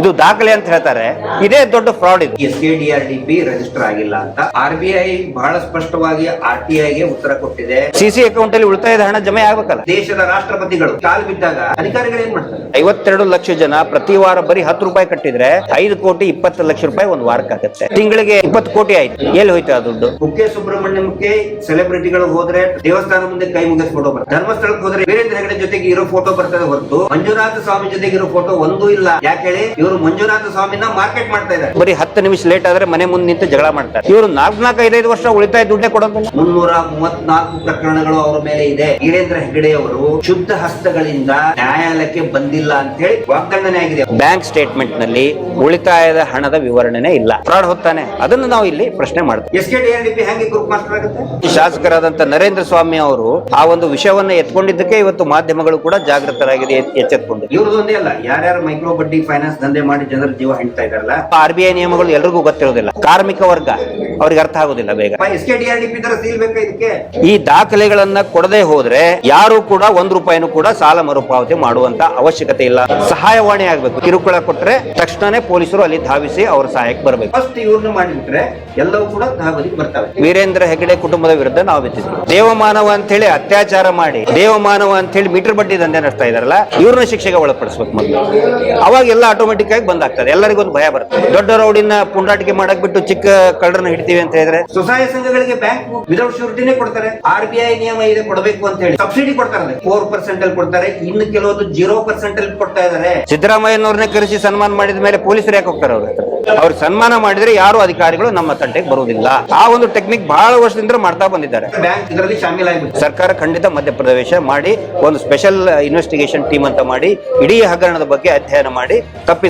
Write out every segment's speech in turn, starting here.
ಇದು ದಾಖಲೆ ಅಂತ ಹೇಳ್ತಾರೆ. ಇದೇ ದೊಡ್ಡ ಫ್ರಾಡ್ ಇದು. S D R D P register ಆಗಿಲ್ಲ ಅಂತ ಆರ್ ಬಿ ಐ ಬಹಳ ಸ್ಪಷ್ಟವಾಗಿ ಆರ್ ಟಿ ಐಗೆ ಉತ್ತರ ಕೊಟ್ಟಿದೆ. ಸಿಸಿ ಅಕೌಂಟ್ ಅಲ್ಲಿ ಉಳಿತಾಯದ ಹಣ ಜಮೆ ಆಗ್ಬೇಕಲ್ಲ. ದೇಶದ ರಾಷ್ಟ್ರಪತಿಗಳು ಕಾಲು ಬಿದ್ದಾಗ ಅಧಿಕಾರಿಗಳು ಏನ್ ಮಾಡ್ತಾರೆ? ಐವತ್ತೆರಡು ಲಕ್ಷ ಜನ ಪ್ರತಿ ವಾರ ಬರೀ ಹತ್ತು ರೂಪಾಯಿ ಕಟ್ಟಿದ್ರೆ ಐದು ಕೋಟಿ ಇಪ್ಪತ್ತು ಲಕ್ಷ ರೂಪಾಯಿ ಒಂದು ವಾರಕ್ಕಾಗತ್ತೆ. ತಿಂಗಳಿಗೆ ಇಪ್ಪತ್ತು ಕೋಟಿ ಆಯ್ತು. ಎಲ್ಲಿ ಹೋಯ್ತು ಆ ದುಡ್ಡು? ಕುಕ್ಕೆ ಸುಬ್ರಹ್ಮಣ್ಯಂಗೆ ಸೆಲೆಬ್ರಿಟಿಗಳು ಹೋದ್ರೆ ದೇವಸ್ಥಾನ ಮುಂದೆ ಕೈ ಮುಗಿಸ್ ಫೋಟೋ ಬರ್ತದೆ ಧರ್ಮಸ್ಥಳಕ್ಕೆ ಹೋದ್ರೆ ಬೇರೆ ಹೆಗಡೆ ಜೊತೆಗೆ ಇರೋ ಫೋಟೋ ಬರ್ತದೆ ಹೊರತು. ಮಂಜುನಾಥ ಸ್ವಾಮಿ ಜೊತೆಗೆ ಇರೋ ಫೋಟೋ ಒಂದೂ ಇಲ್ಲ. ಯಾಕೆ ಹೇಳಿ? ಇವರು ಮಂಜುನಾಥ ಸ್ವಾಮಿನ ಮಾರ್ಕೆಟ್ ಮಾಡ್ತಾ ಇದ್ದಾರೆ. ಬರೀ ಹತ್ತು ನಿಮಿಷ ಲೇಟ್ ಆದ್ರೆ ಮನೆ ಮುಂದೆ ನಿಂತು ಜಗಳ ಮಾಡ್ತಾರೆ. ಇವರು ನಾಲ್ಕು ನಾಲ್ಕು ಐದೈದು ವರ್ಷ ಉಳಿತಾಯ ದುಡ್ಡೇ ಕೊಡೋದಿಲ್ಲ. ಮುನ್ನೂರ ಮೂವತ್ನಾಲ್ಕು ಪ್ರಕರಣಗಳು ಅವರ ಮೇಲೆ ಇದೆ. ವೀರೇಂದ್ರ ಹೆಗಡೆ ಅವರು ಶುದ್ಧ ಹಸ್ತಗಳಿಂದ ನ್ಯಾಯಾಲಯಕ್ಕೆ ಬಂದಿಲ್ಲ ಅಂತ ಹೇಳಿ ವಾಗ್ದಂಡನೆ ಆಗಿದೆ. ಬ್ಯಾಂಕ್ ಸ್ಟೇಟ್ಮೆಂಟ್ನಲ್ಲಿ ಉಳಿತಾಯದ ಹಣದ ವಿವರಣೆನೇ ಇಲ್ಲ. ಫ್ರಾಡ್ ಹೋಗ್ತಾನೆ. ಅದನ್ನು ನಾವು ಇಲ್ಲಿ ಪ್ರಶ್ನೆ ಮಾಡ್ತೀವಿ. S K D N D P ಹೆಂಗೆ ಗ್ರೂಪ್ ಮಾಸ್ಟರ್ ಆಗುತ್ತೆ? ಶಾಸಕರಾದಂತ ನರೇಂದ್ರ ಸ್ವಾಮಿ ಅವರು ಆ ಒಂದು ವಿಷಯವನ್ನ ಎತ್ಕೊಂಡಿದ್ದಕ್ಕೆ ಇವತ್ತು ಮಾಧ್ಯಮಗಳು ಕೂಡ ಜಾಗೃತರಾಗಿದೆ ಎಚ್ಚೆತ್ಕೊಂಡು ಇವ್ರದ್ದು ಒಂದೇ ಅಲ್ಲ ಯಾರ್ಯಾರು ಮೈಕ್ರೋ ಬಡ್ಡಿ ಫೈನಾನ್ಸ್ ದಂಧೆ ಮಾಡಿ ಜನರ ಜೀವ ಹೆಣ್ತಾ ಇದಾರಲ್ಲ ಆರ್ ಬಿ ಐ ನಿಯಮಗಳು ಎಲ್ರಿಗೂ ಗೊತ್ತಿರೋದಿಲ್ಲ. ಕಾರ್ಮಿಕ ವರ್ಗ ಅವ್ರಿಗೆ ಅರ್ಥ ಆಗೋದಿಲ್ಲ ಬೇಗ. S K D R D P ತರ ಸೀಲ್ ಬೇಕಾ ಇದಕ್ಕೆ? ಈ ದಾಖಲೆಗಳನ್ನ ಕೊಡದೆ ಹೋದ್ರೆ ಯಾರು ಕೂಡ ಒಂದ್ ರೂಪಾಯಿನೂ ಕೂಡ ಸಾಲ ಮರುಪಾವತಿ ಮಾಡುವಂತ ಅವಶ್ಯಕತೆ ಇಲ್ಲ. ಸಹಾಯವಾಣಿ ಆಗ್ಬೇಕು. ಕಿರುಕುಳ ಕೊಟ್ರೆ ತಕ್ಷಣನೇ ಪೊಲೀಸರು ಅಲ್ಲಿ ಧಾವಿಸಿ ಅವ್ರ ಸಹಾಯಕ್ಕೆ ಬರಬೇಕು. ಫಸ್ಟ್ ಇವ್ರನ್ನ ಮಾಡಿಬಿಟ್ರೆ ಎಲ್ಲವೂ ಕೂಡ ಬರ್ತವೆ. ವೀರೇಂದ್ರ ಹೆಗಡೆ ಕುಟುಂಬದ ವಿರುದ್ಧ ನಾವು ಬಿತ್ತಿದ್ವಿ. ದೇವಮಾನವ ಅಂತ ಹೇಳಿ ಅತ್ಯಾಚಾರ ಮಾಡಿ ದೇವಮಾನವ ಅಂತ ಹೇಳಿ ಮೀಟರ್ ಬಡ್ಡಿ ದಂಧೆ ನಡೆಸ್ತಾ ಇದಾರಲ್ಲ ಇವ್ರನ್ನ ಶಿಕ್ಷೆಗೆ ಒಳಪಡಿಸ್ಬೇಕು ಮೊದಲು. ಅವಾಗ ಎಲ್ಲ ಆಟೋಮೆಟಿಕ್ ಆಗಿ ಬಂದಾಗ್ತದೆ. ಎಲ್ಲರಿಗೂ ಒಂದು ಭಯ ಬರ್ತದೆ ದೊಡ್ಡ ರೌಡಿನ ಪುಂಡಾಟಿಕೆ ಮಾಡಕ್ ಬಿಟ್ಟು ಚಿಕ್ಕ ಕಳ್ಳರನ್ನ ಹಿಡಿತೀವಿ ಅಂತ ಹೇಳಿದ್ರೆ? ಸ್ವಸಹಾಯ ಸಂಘಗಳಿಗೆ ಬ್ಯಾಂಕ್ ವಿದೌಟ್ ಶ್ಯೂರಿಟಿನೇ ಕೊಡ್ತಾರೆ. ಆರ್ ಬಿ ಐ ನಿಯಮ ಇದೆ ಕೊಡಬೇಕು ಅಂತ ಹೇಳಿ. ಸಬ್ಸಿಡಿ ಕೊಡ್ತಾರೆ ಫೋರ್ ಪರ್ಸೆಂಟ್ ಅಲ್ಲಿ ಕೊಡ್ತಾರೆ. ಇನ್ನು ಕೆಲವೊಂದು ಜೀರೋ ಪರ್ಸೆಂಟ್ ಅಲ್ಲಿ ಕೊಡ್ತಾ ಇದಾರೆ ಸಿದ್ದರಾಮಯ್ಯನವ್ರನ್ನೇ ಕರೆಸಿ ಸನ್ಮಾನ ಮಾಡಿದ ಮೇಲೆ ಪೊಲೀಸರು ಯಾಕೆ ಹೋಗ್ತಾರೆ ಅವ್ರ ಹತ್ರ? ಅವ್ರು ಸನ್ಮಾನ ಮಾಡಿದ್ರೆ ಯಾರು ಅಧಿಕಾರಿಗಳು ನಮ್ಮ ತಂಟೆಗೆ ಬರುವುದಿಲ್ಲ. ಆ ಒಂದು ಟೆಕ್ನಿಕ್ ಬಹಳ ವರ್ಷದಿಂದ ಮಾಡ್ತಾ ಬಂದಿದ್ದಾರೆ. ಬ್ಯಾಂಕ್ ಇದರಲ್ಲಿ ಶಾಮೀಲಾಗಿಬಿಟ್ಟು ಸರ್ಕಾರ ಖಂಡಿತ ಮಧ್ಯಪ್ರವೇಶ ಮಾಡಿ ಒಂದು ಸ್ಪೆಷಲ್ ಇನ್ವೆಸ್ಟಿಗೇಷನ್ ಟೀಮ್ ಅಂತ ಮಾಡಿ ಇಡೀ ಹಗರಣದ ಬಗ್ಗೆ ಅಧ್ಯಯನ ಮಾಡಿ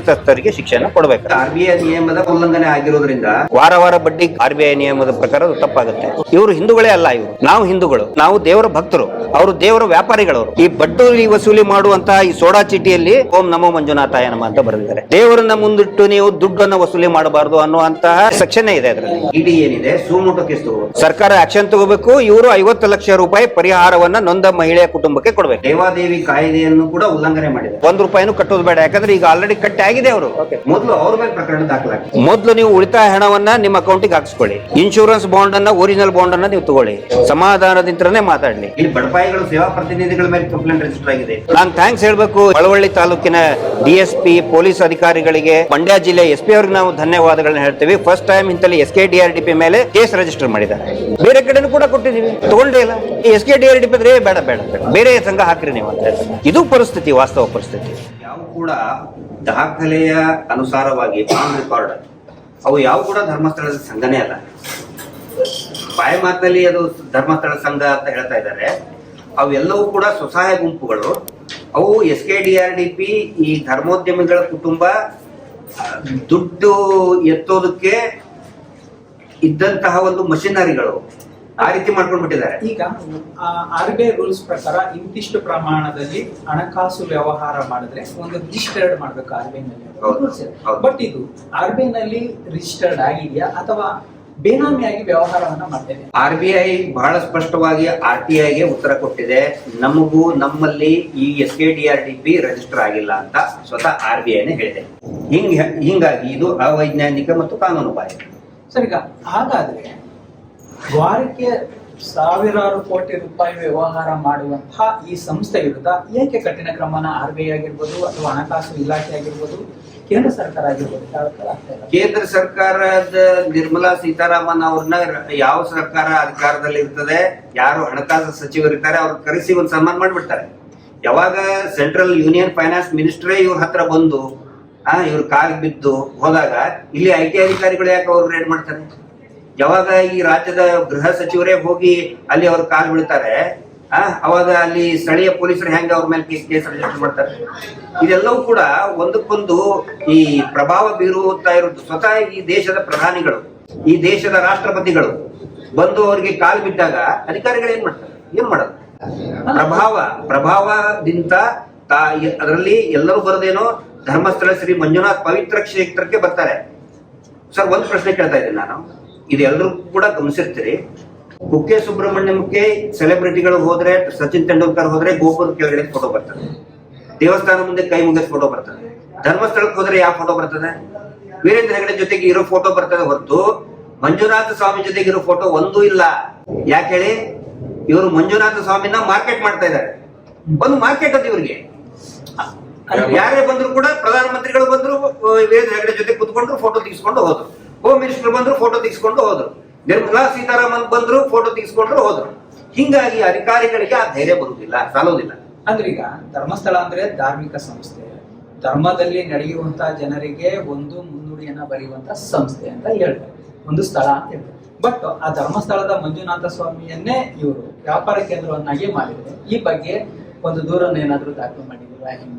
ತಪ್ಪಿತಸ್ಥರಿಗೆ ಶಿಕ್ಷೆಯನ್ನು ಕೊಡಬೇಕು ಆರ್ಬಿಐ ಐ ನಿಯಮದ ಉಲ್ಲಂಘನೆ ಆಗಿರೋದ್ರಿಂದ ವಾರ ವಾರ ಬಡ್ಡಿ ಆರ್ಬಿಐ ಐ ನಿಯಮದ ಪ್ರಕಾರ ತಪ್ಪಾಗುತ್ತೆ. ಇವರು ಹಿಂದೂಗಳೇ ಅಲ್ಲ ಇವರು. ನಾವು ಹಿಂದೂಗಳು. ನಾವು ದೇವರ ಭಕ್ತರು. ಅವರು ದೇವರ ವ್ಯಾಪಾರಿಗಳವರು. ಈ ಬಡ್ಡಿ ವಸೂಲಿ ಮಾಡುವಂತಹ ಈ ಸೋಡಾ ಚೀಟಿಯಲ್ಲಿ ಓಂ ನಮೋ ಮಂಜುನಾಥಾಯ ನಮ ಅಂತ ಬರೆದಿದ್ದಾರೆ. ದೇವರನ್ನ ಮುಂದಿಟ್ಟು ನೀವು ದುಡ್ಡನ್ನ ವಸೂಲಿ ಮಾಡಬಾರದು ಅನ್ನುವಂತಹ ಸೆಕ್ಷನ್ ಇದೆ ಅದರಲ್ಲಿ. ಇಡಿ ಏನಿದೆ? ಸುಮೋಟೋ ಸರ್ಕಾರ ಆಕ್ಷನ್ ತಗೋಬೇಕು. ಇವರು ಐವತ್ತು ಲಕ್ಷ ರೂಪಾಯಿ ಪರಿಹಾರವನ್ನ ನೊಂದ ಮಹಿಳೆಯ ಕುಟುಂಬಕ್ಕೆ ಕೊಡಬೇಕು. ದೇವಾದೇವಿ ಕಾಯ್ದೆಯನ್ನು ಕೂಡ ಉಲ್ಲಂಘನೆ ಮಾಡಿದೆ. ಒಂದ್ ರೂಪಾಯಿನೂ ಕಟ್ಟೋದು ಬೇಡ. ಯಾಕಂದ್ರೆ ಈಗ ಆಲ್ರೆಡಿ ಕಟ್ಟಿ ಆಗಿದೆ ಅವರು? ಮೊದಲು ಅವ್ರ ಮೇಲೆ ಪ್ರಕರಣ ದಾಖಲಾಗಿ. ಮೊದಲು ನೀವು ಉಳಿತಾಯ ಹಣವನ್ನ ನಿಮ್ಮ ಅಕೌಂಟಿಗೆ ಹಾಕಿಸ್ಕೊಳ್ಳಿ. ಇನ್ಶೂರೆನ್ಸ್ ಬಾಂಡ್ ಅನ್ನ ಒರಿಜಿನಲ್ ಬಾಂಡ್ ಅನ್ನ ನೀವು ತಗೊಳ್ಳಿ. ಸಮಾಧಾನದಿಂದನೇ ಮಾತಾಡ್ಲಿ. ಇಲ್ಲಿ ಬಡಪಾಯಿಗಳು ಸೇವಾ ಪ್ರತಿನಿಧಿಗಳ ಮೇಲೆ ಕಂಪ್ಲೇಂಟ್ ರಿಜಿಸ್ಟರ್ ಆಗಿದೆ. ನಾನು ಥ್ಯಾಂಕ್ಸ್ ಹೇಳ್ಬೇಕು. ಮಳವಳ್ಳಿ ತಾಲೂಕಿನ ಡಿಎಸ್ಪಿ ಎಸ್ ಪಿ ಪೊಲೀಸ್ ಅಧಿಕಾರಿಗಳಿಗೆ ಮಂಡ್ಯ ಜಿಲ್ಲೆ ಎಸ್ ಪಿ ಅವ್ರಿಗೆ ನಾವು ಧನ್ಯವಾದಗಳನ್ನ ಹೇಳ್ತೀವಿ. First time ಇಂತಲ್ಲಿ S K D R D P ಮೇಲೆ ಕೇಸ್ ರಿಜಿಸ್ಟರ್ ಮಾಡಿದ್ದಾರೆ. ಬೇರೆ ಕಡೆನೂ ಕೂಡ ಕೊಟ್ಟಿದ್ದೀವಿ. ತಗೊಂಡೇ ಇಲ್ಲ. S K D R D P ಬೇಡ ಬೇಡ. ಬೇರೆ ಸಂಘ ಹಾಕ್ರಿ ನೀವು ಅಂತ ಇದು ಪರಿಸ್ಥಿತಿ ವಾಸ್ತವ ಪರಿಸ್ಥಿತಿ. ಯಾವ ಕೂಡ ದಾಖಲೆಯ ಅನುಸಾರವಾಗಿ ಆನ್ ರೆಕಾರ್ಡ್ ಅವು ಯಾವ ಕೂಡ ಧರ್ಮಸ್ಥಳದ ಸಂಘನೇ ಅಲ್ಲ. ಬಾಯಿ ಮಾತಲ್ಲಿ ಅದು ಧರ್ಮಸ್ಥಳ ಸಂಘ ಅಂತ ಹೇಳ್ತಾ ಇದ್ದಾರೆ. ಅವೆಲ್ಲವೂ ಕೂಡ ಸ್ವಸಹಾಯ ಗುಂಪುಗಳು. ಅವು S K D R D P ಈ ಧರ್ಮೋದ್ಯಮಿಗಳ ಕುಟುಂಬ ದುಡ್ಡು ಎತ್ತೋದಕ್ಕೆ ಇದ್ದಂತಹ ಒಂದು ಮಷಿನರಿಗಳು. ಆ ರೀತಿ ಮಾಡ್ಕೊಂಡ್ಬಿಟ್ಟಿದ್ದಾರೆ. ಈಗ ಆರ್ ಬಿ ಐ ರೂಲ್ಸ್ ಪ್ರಕಾರ ಇಂತಿಷ್ಟು ಪ್ರಮಾಣದಲ್ಲಿ ಹಣಕಾಸು ವ್ಯವಹಾರ ಮಾಡಿದ್ರೆ ಒಂದು ರಿಜಿಸ್ಟರ್ಡ್ ಮಾಡ್ಬೇಕು ಆರ್ ಬಿ ಐ ನಲ್ಲಿ. ಬಟ್ ಇದು ಆರ್ ಬಿ ಐ ನಲ್ಲಿ ರಿಜಿಸ್ಟರ್ಡ್ ಆಗಿದೆಯಾ ಅಥವಾ ಬೇನಾಮಿಯಾಗಿ ವ್ಯವಹಾರವನ್ನ ಮಾಡ್ತೇನೆ ಆರ್ ಬಿ ಐ ಬಹಳ ಸ್ಪಷ್ಟವಾಗಿ ಆರ್ ಟಿ ಐಗೆ ಉತ್ತರ ಕೊಟ್ಟಿದೆ. ನಮಗೂ ನಮ್ಮಲ್ಲಿ ಈ S K D R D P register ಆಗಿಲ್ಲ ಅಂತ ಸ್ವತಃ ಆರ್ ಬಿ ಐನೇ ಹೇಳಿದೆ. ಹಿಂಗ್ ಹಿಂಗಾಗಿ ಇದು ಅವೈಜ್ಞಾನಿಕ ಮತ್ತು ಕಾನೂನು ಬಾಹಿರ. ಸರ್ ಈಗ ಹಾಗಾದ್ರೆ ವಾರಕ್ಕೆ ಸಾವಿರಾರು ಕೋಟಿ ರೂಪಾಯಿ ವ್ಯವಹಾರ ಮಾಡುವಂತಹ ಈ ಸಂಸ್ಥೆ ವಿರುದ್ಧ ಏಕೆ ಕಠಿಣ ಕ್ರಮನ ಆರ್ ಬಿ ಐ ಆಗಿರ್ಬೋದು ಅಥವಾ ಹಣಕಾಸು ಇಲಾಖೆ ಆಗಿರ್ಬೋದು, ಕೇಂದ್ರ ಸರ್ಕಾರ ಆಗಿರ್ಬೋದು ಕೇಂದ್ರ ಸರ್ಕಾರದ ನಿರ್ಮಲಾ ಸೀತಾರಾಮನ್ ಅವ್ರನ್ನ ಯಾವ ಸರ್ಕಾರ ಅಧಿಕಾರದಲ್ಲಿ ಇರ್ತದೆ, ಯಾರು ಹಣಕಾಸು ಸಚಿವರು ಇರ್ತಾರೆ, ಅವ್ರ ಕರೆಸಿ ಒಂದು ಸನ್ಮಾನ ಮಾಡಿಬಿಡ್ತಾರೆ. ಯಾವಾಗ ಸೆಂಟ್ರಲ್ ಯೂನಿಯನ್ ಫೈನಾನ್ಸ್ ಮಿನಿಸ್ಟ್ರೇ ಇವ್ರ ಹತ್ರ ಬಂದು, ಆ, ಇವ್ರ ಕಾಲ್ ಬಿದ್ದು ಹೋದಾಗ, ಇಲ್ಲಿ ಐ ಅಧಿಕಾರಿಗಳು ಯಾಕೆ ಅವ್ರು ರೇಡ್ ಮಾಡ್ತಾರೆ? ಯಾವಾಗ ಈ ರಾಜ್ಯದ ಗೃಹ ಸಚಿವರೇ ಹೋಗಿ ಅಲ್ಲಿ ಅವ್ರ ಕಾಲು ಬೀಳ್ತಾರೆ, ಆ, ಅವಾಗ ಅಲ್ಲಿ ಸ್ಥಳೀಯ ಪೊಲೀಸರು ಹೆಂಗೆ ಅವ್ರ ಮೇಲೆ ಕೇಸ್ ಕೇಸ್ ರಿಜಿಸ್ಟರ್ ಮಾಡ್ತಾರೆ? ಇದೆಲ್ಲವೂ ಕೂಡ ಒಂದಕ್ಕೊಂದು ಈ ಪ್ರಭಾವ ಬೀರುತ್ತಾ ಇರೋದು ಸ್ವತಃ ಈ ದೇಶದ ಪ್ರಧಾನಿಗಳು, ಈ ದೇಶದ ರಾಷ್ಟ್ರಪತಿಗಳು ಬಂದು ಅವರಿಗೆ ಕಾಲು ಬಿದ್ದಾಗ ಅಧಿಕಾರಿಗಳು ಏನ್ ಮಾಡ್ತಾರೆ? ಏನ್ ಮಾಡೋದು? ಪ್ರಭಾವ, ಪ್ರಭಾವದಿಂದ ತಾ, ಅದರಲ್ಲಿ ಎಲ್ಲರೂ ಬರೋದೇನೋ, ಧರ್ಮಸ್ಥಳ ಶ್ರೀ ಮಂಜುನಾಥ್ ಪವಿತ್ರ ಕ್ಷೇತ್ರಕ್ಕೆ ಬರ್ತಾರೆ. ಸರ್, ಒಂದು ಪ್ರಶ್ನೆ ಕೇಳ್ತಾ ಇದ್ದೀನಿ ನಾನು. ಇದೆಲ್ಲರೂ ಕೂಡ ಗಮನಿಸಿರ್ತೀರಿ. ಕುಕ್ಕೆ ಸುಬ್ರಹ್ಮಣ್ಯಂಗೆ ಸೆಲೆಬ್ರಿಟಿಗಳು ಹೋದ್ರೆ, ಸಚಿನ್ ತೆಂಡೂಲ್ಕರ್ ಹೋದ್ರೆ ಗೋಪುರ ಕೆಳಗಡೆ ಫೋಟೋ ಬರ್ತದೆ. ದೇವಸ್ಥಾನ ಮುಂದೆ ಕೈ ಮುಗಿಸ್ ಫೋಟೋ ಬರ್ತದೆ. ಧರ್ಮಸ್ಥಳಕ್ಕೆ ಹೋದ್ರೆ ಯಾವ ಫೋಟೋ ಬರ್ತದೆ? ವೀರೇಂದ್ರ ಹೆಗಡೆ ಜೊತೆಗೆ ಇರೋ ಫೋಟೋ ಬರ್ತದೆ ಹೊರತು. ಮಂಜುನಾಥ ಸ್ವಾಮಿ ಜೊತೆಗೆ ಇರೋ ಫೋಟೋ ಒಂದೂ ಇಲ್ಲ. ಯಾಕೆ ಹೇಳಿ? ಇವರು ಮಂಜುನಾಥ ಸ್ವಾಮಿನ ಮಾರ್ಕೆಟ್ ಮಾಡ್ತಾ ಇದ್ದಾರೆ. ಒಂದು ಮಾರ್ಕೆಟ್ ಅದು ಇವ್ರಿಗೆ. ಯಾರೇ ಬಂದ್ರು ಕೂಡ ಪ್ರಧಾನಮಂತ್ರಿಗಳು ಬಂದ್ರು, ವೀರೇಂದ್ರ ಹೆಗಡೆ ಜೊತೆ ಕುತ್ಕೊಂಡ್ರು ಫೋಟೋ ತೆಗೆಸ್ಕೊಂಡು ಹೋದ್ರು. ಹೋಮ್ ಮಿನಿಸ್ಟರ್ ಬಂದ್ರು ಫೋಟೋ ತೆಗೆಸ್ಕೊಂಡು ಹೋದ್ರು. ನಿರ್ಮಲಾ ಸೀತಾರಾಮನ್ ಬಂದ್ರು ಫೋಟೋ ತೆಗೆಸ್ಕೊಂಡ್ರು ಹೋದ್ರು. ಹಿಂಗಾಗಿ ಅಧಿಕಾರಿಗಳಿಗೆ ಆ ಧೈರ್ಯ ಬರುವುದಿಲ್ಲ ಸಾಲೋದಿಲ್ಲ ಅಂದ್ರೆ ಈಗ ಧರ್ಮಸ್ಥಳ ಅಂದ್ರೆ ಧಾರ್ಮಿಕ ಸಂಸ್ಥೆ. ಧರ್ಮದಲ್ಲಿ ನಡೆಯುವಂತ ಜನರಿಗೆ ಒಂದು ಮುನ್ನುಡಿಯನ್ನ ಬರೆಯುವಂತ ಸಂಸ್ಥೆ ಅಂತ ಹೇಳ್ತಾರೆ. ಒಂದು ಸ್ಥಳ ಅಂತ ಹೇಳ್ತಾರೆ. ಬಟ್ ಆ ಧರ್ಮಸ್ಥಳದ ಮಂಜುನಾಥ ಸ್ವಾಮಿಯನ್ನೇ ಇವರು ವ್ಯಾಪಾರ ಕೇಂದ್ರವನ್ನಾಗಿ ಮಾಡಿದ್ದಾರೆ. ಈ ಬಗ್ಗೆ ಒಂದು ದೂರನ್ನು ಏನಾದರೂ ದಾಖಲು ಮಾಡಿದ್ದೀರಾ ಹೆಂಗೆ?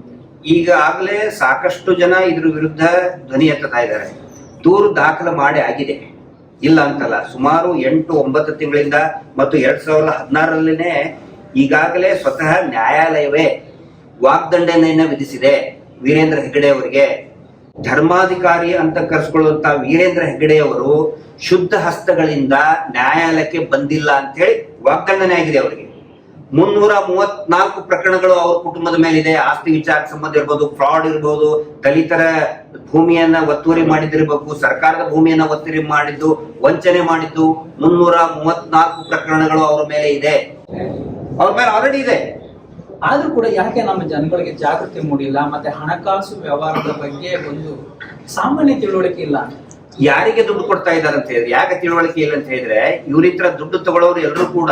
ಈಗ ಆಗ್ಲೇ ಸಾಕಷ್ಟು ಜನ ಇದ್ರ ವಿರುದ್ಧ ಧ್ವನಿ ಎತ್ತುತ್ತಾ ಇದ್ದಾರೆ. ದೂರು ದಾಖಲು ಮಾಡಿ ಆಗಿದೆ. ಇಲ್ಲ ಅಂತಲ್ಲ, ಸುಮಾರು ಎಂಟು, ಒಂಬತ್ತು ತಿಂಗಳಿಂದ ಮತ್ತು ಎರಡ್ ಸಾವಿರದ ಹದಿನಾರರಲ್ಲಿನೇ ಈಗಾಗಲೇ ಸ್ವತಃ ನ್ಯಾಯಾಲಯವೇ ವಾಗ್ದಂಡನೆಯನ್ನ ವಿಧಿಸಿದೆ ವೀರೇಂದ್ರ ಹೆಗ್ಗಡೆ ಅವರಿಗೆ. ಧರ್ಮಾಧಿಕಾರಿ ಅಂತ ಕರೆಸ್ಕೊಳ್ಳುವಂತ ವೀರೇಂದ್ರ ಹೆಗ್ಗಡೆ ಅವರು ಶುದ್ಧ ಹಸ್ತಗಳಿಂದ ನ್ಯಾಯಾಲಯಕ್ಕೆ ಬಂದಿಲ್ಲ ಅಂತ ಹೇಳಿ ವಾಗ್ದಂಡನೆ ಆಗಿದೆ ಅವರಿಗೆ. ಮುನ್ನೂರ ಮೂವತ್ನಾಲ್ಕು ಪ್ರಕರಣಗಳು ಅವ್ರ ಕುಟುಂಬದ ಮೇಲೆ ಇದೆ ಆಸ್ತಿ ವಿಚಾರಕ್ಕೆ ಸಂಬಂಧ ಇರ್ಬೋದು ಫ್ರಾಡ್ ಇರ್ಬೋದು ದಲಿತರ ಭೂಮಿಯನ್ನ ಒತ್ತುವರಿ ಮಾಡಿದಿರಬೇಕು ಸರ್ಕಾರದ ಭೂಮಿಯನ್ನ ಒತ್ತುವರಿ ಮಾಡಿದ್ದು ವಂಚನೆ ಮಾಡಿದ್ದು ಮುನ್ನೂರ ಮೂವತ್ನಾಲ್ಕು ಪ್ರಕರಣಗಳು ಅವರ ಮೇಲೆ ಇದೆ. ಅವ್ರ ಮೇಲೆ ಆಲ್ರೆಡಿ ಇದೆ. ಆದ್ರೂ ಕೂಡ ಯಾಕೆ ನಮ್ಮ ಜನಗಳಿಗೆ ಜಾಗೃತಿ ಮೂಡಿಲ್ಲ ಮತ್ತೆ ಹಣಕಾಸು ವ್ಯವಹಾರದ ಬಗ್ಗೆ ಒಂದು ಸಾಮಾನ್ಯ ತಿಳುವಳಿಕೆ ಇಲ್ಲ? ಯಾರಿಗೆ ದುಡ್ಡು ಕೊಡ್ತಾ ಇದ್ದಾರೆ ಅಂತ ಹೇಳಿದ್ರೆ ಯಾಕೆ ತಿಳುವಳಿಕೆ ಇಲ್ಲ ಅಂತ ಹೇಳಿದ್ರೆ ಇವರಿತ್ರ ದುಡ್ಡು ತಗೊಳ್ಳೋರು ಎಲ್ಲರೂ ಕೂಡ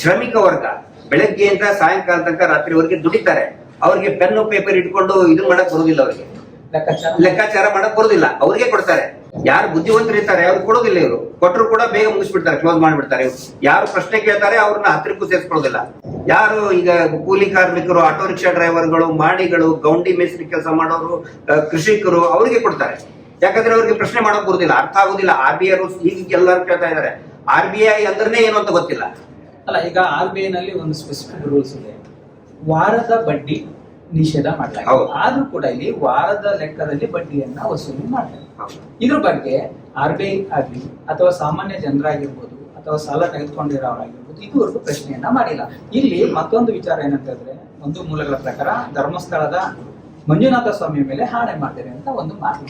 ಶ್ರಮಿಕ ವರ್ಗ. ಬೆಳಗ್ಗೆಯಿಂದ ಸಾಯಂಕಾಲ ತನಕ ರಾತ್ರಿವರೆಗೆ ದುಡಿತಾರೆ. ಅವ್ರಿಗೆ ಪೆನ್ನು ಪೇಪರ್ ಇಟ್ಕೊಂಡು ಇದು ಮಾಡಕ್ ಬರೋದಿಲ್ಲ ಅವ್ರಿಗೆ. ಲೆಕ್ಕಾಚಾರ ಮಾಡಕ್ ಬರೋದಿಲ್ಲ. ಅವ್ರಿಗೆ ಕೊಡ್ತಾರೆ. ಯಾರು ಬುದ್ಧಿವಂತರು ಇರ್ತಾರೆ ಅವ್ರು ಕೊಡೋದಿಲ್ಲ ಇವರು. ಕೊಟ್ಟರು ಕೂಡ ಬೇಗ ಮುಗಿಸ್ಬಿಡ್ತಾರೆ ಕ್ಲೋಸ್ ಮಾಡ್ಬಿಡ್ತಾರೆ ಇವ್ರು. ಯಾರು ಪ್ರಶ್ನೆ ಕೇಳ್ತಾರೆ ಅವ್ರನ್ನ ಹತ್ತಿರಕ್ಕೂ ಸೇರಿಸ್ಕೊಳ್ಳೋದಿಲ್ಲ. ಯಾರು ಈಗ ಕೂಲಿ ಕಾರ್ಮಿಕರು ಆಟೋ ರಿಕ್ಷಾ ಡ್ರೈವರ್ಗಳು ಮಾಡಿಗಳು ಗೌಂಡಿ ಮೇಸ್ತ್ರಿ ಕೆಲಸ ಮಾಡೋರು ಕೃಷಿಕರು ಅವ್ರಿಗೆ ಕೊಡ್ತಾರೆ. ಯಾಕಂದ್ರೆ ಅವ್ರಿಗೆ ಪ್ರಶ್ನೆ ಮಾಡಕ್ ಬರೋದಿಲ್ಲ. ಅರ್ಥ ಆಗುದಿಲ್ಲ. ಆರ್ ಬಿ ಐ ರೂಲ್ಸ್ ಈಗ ಎಲ್ಲರೂ ಕೇಳ್ತಾ ಇದ್ದಾರೆ. ಆರ್ ಬಿ ಐ ಅಂದ್ರೆ ಏನು ಅಂತ ಗೊತ್ತಿಲ್ಲ. ಅಲ್ಲ ಈಗ ಆರ್ ಬಿ ಐ ನಲ್ಲಿ ಒಂದು ಸ್ಪೆಸಿಫಿಕ್ ರೂಲ್ಸ್ ಇದೆ. ವಾರದ ಬಡ್ಡಿ ನಿಷೇಧ ಮಾಡಲಾಗಿದೆ. ಆದ್ರೂ ಕೂಡ ಇಲ್ಲಿ ವಾರದ ಲೆಕ್ಕದಲ್ಲಿ ಬಡ್ಡಿಯನ್ನ ವಸೂಲಿ ಮಾಡ್ತಾರೆ. ಇದ್ರ ಬಗ್ಗೆ ಆರ್ ಬಿ ಐ ಆಗ್ಲಿ ಅಥವಾ ಸಾಮಾನ್ಯ ಜನರಾಗಿರ್ಬೋದು ಅಥವಾ ಸಾಲ ತೆಗೆದುಕೊಂಡಿರೋರಾಗಿರ್ಬೋದು ಇದುವರೆಗೂ ಪ್ರಶ್ನೆಯನ್ನ ಮಾಡಿಲ್ಲ. ಇಲ್ಲಿ ಮತ್ತೊಂದು ವಿಚಾರ ಏನಂತಂದ್ರೆ ಒಂದು ಮೂಲಗಳ ಪ್ರಕಾರ ಧರ್ಮಸ್ಥಳದ ಮಂಜುನಾಥ ಸ್ವಾಮಿ ಮೇಲೆ ಹಾಣೆ ಮಾಡ್ತೇವೆ ಅಂತ ಒಂದು ಮಾತು.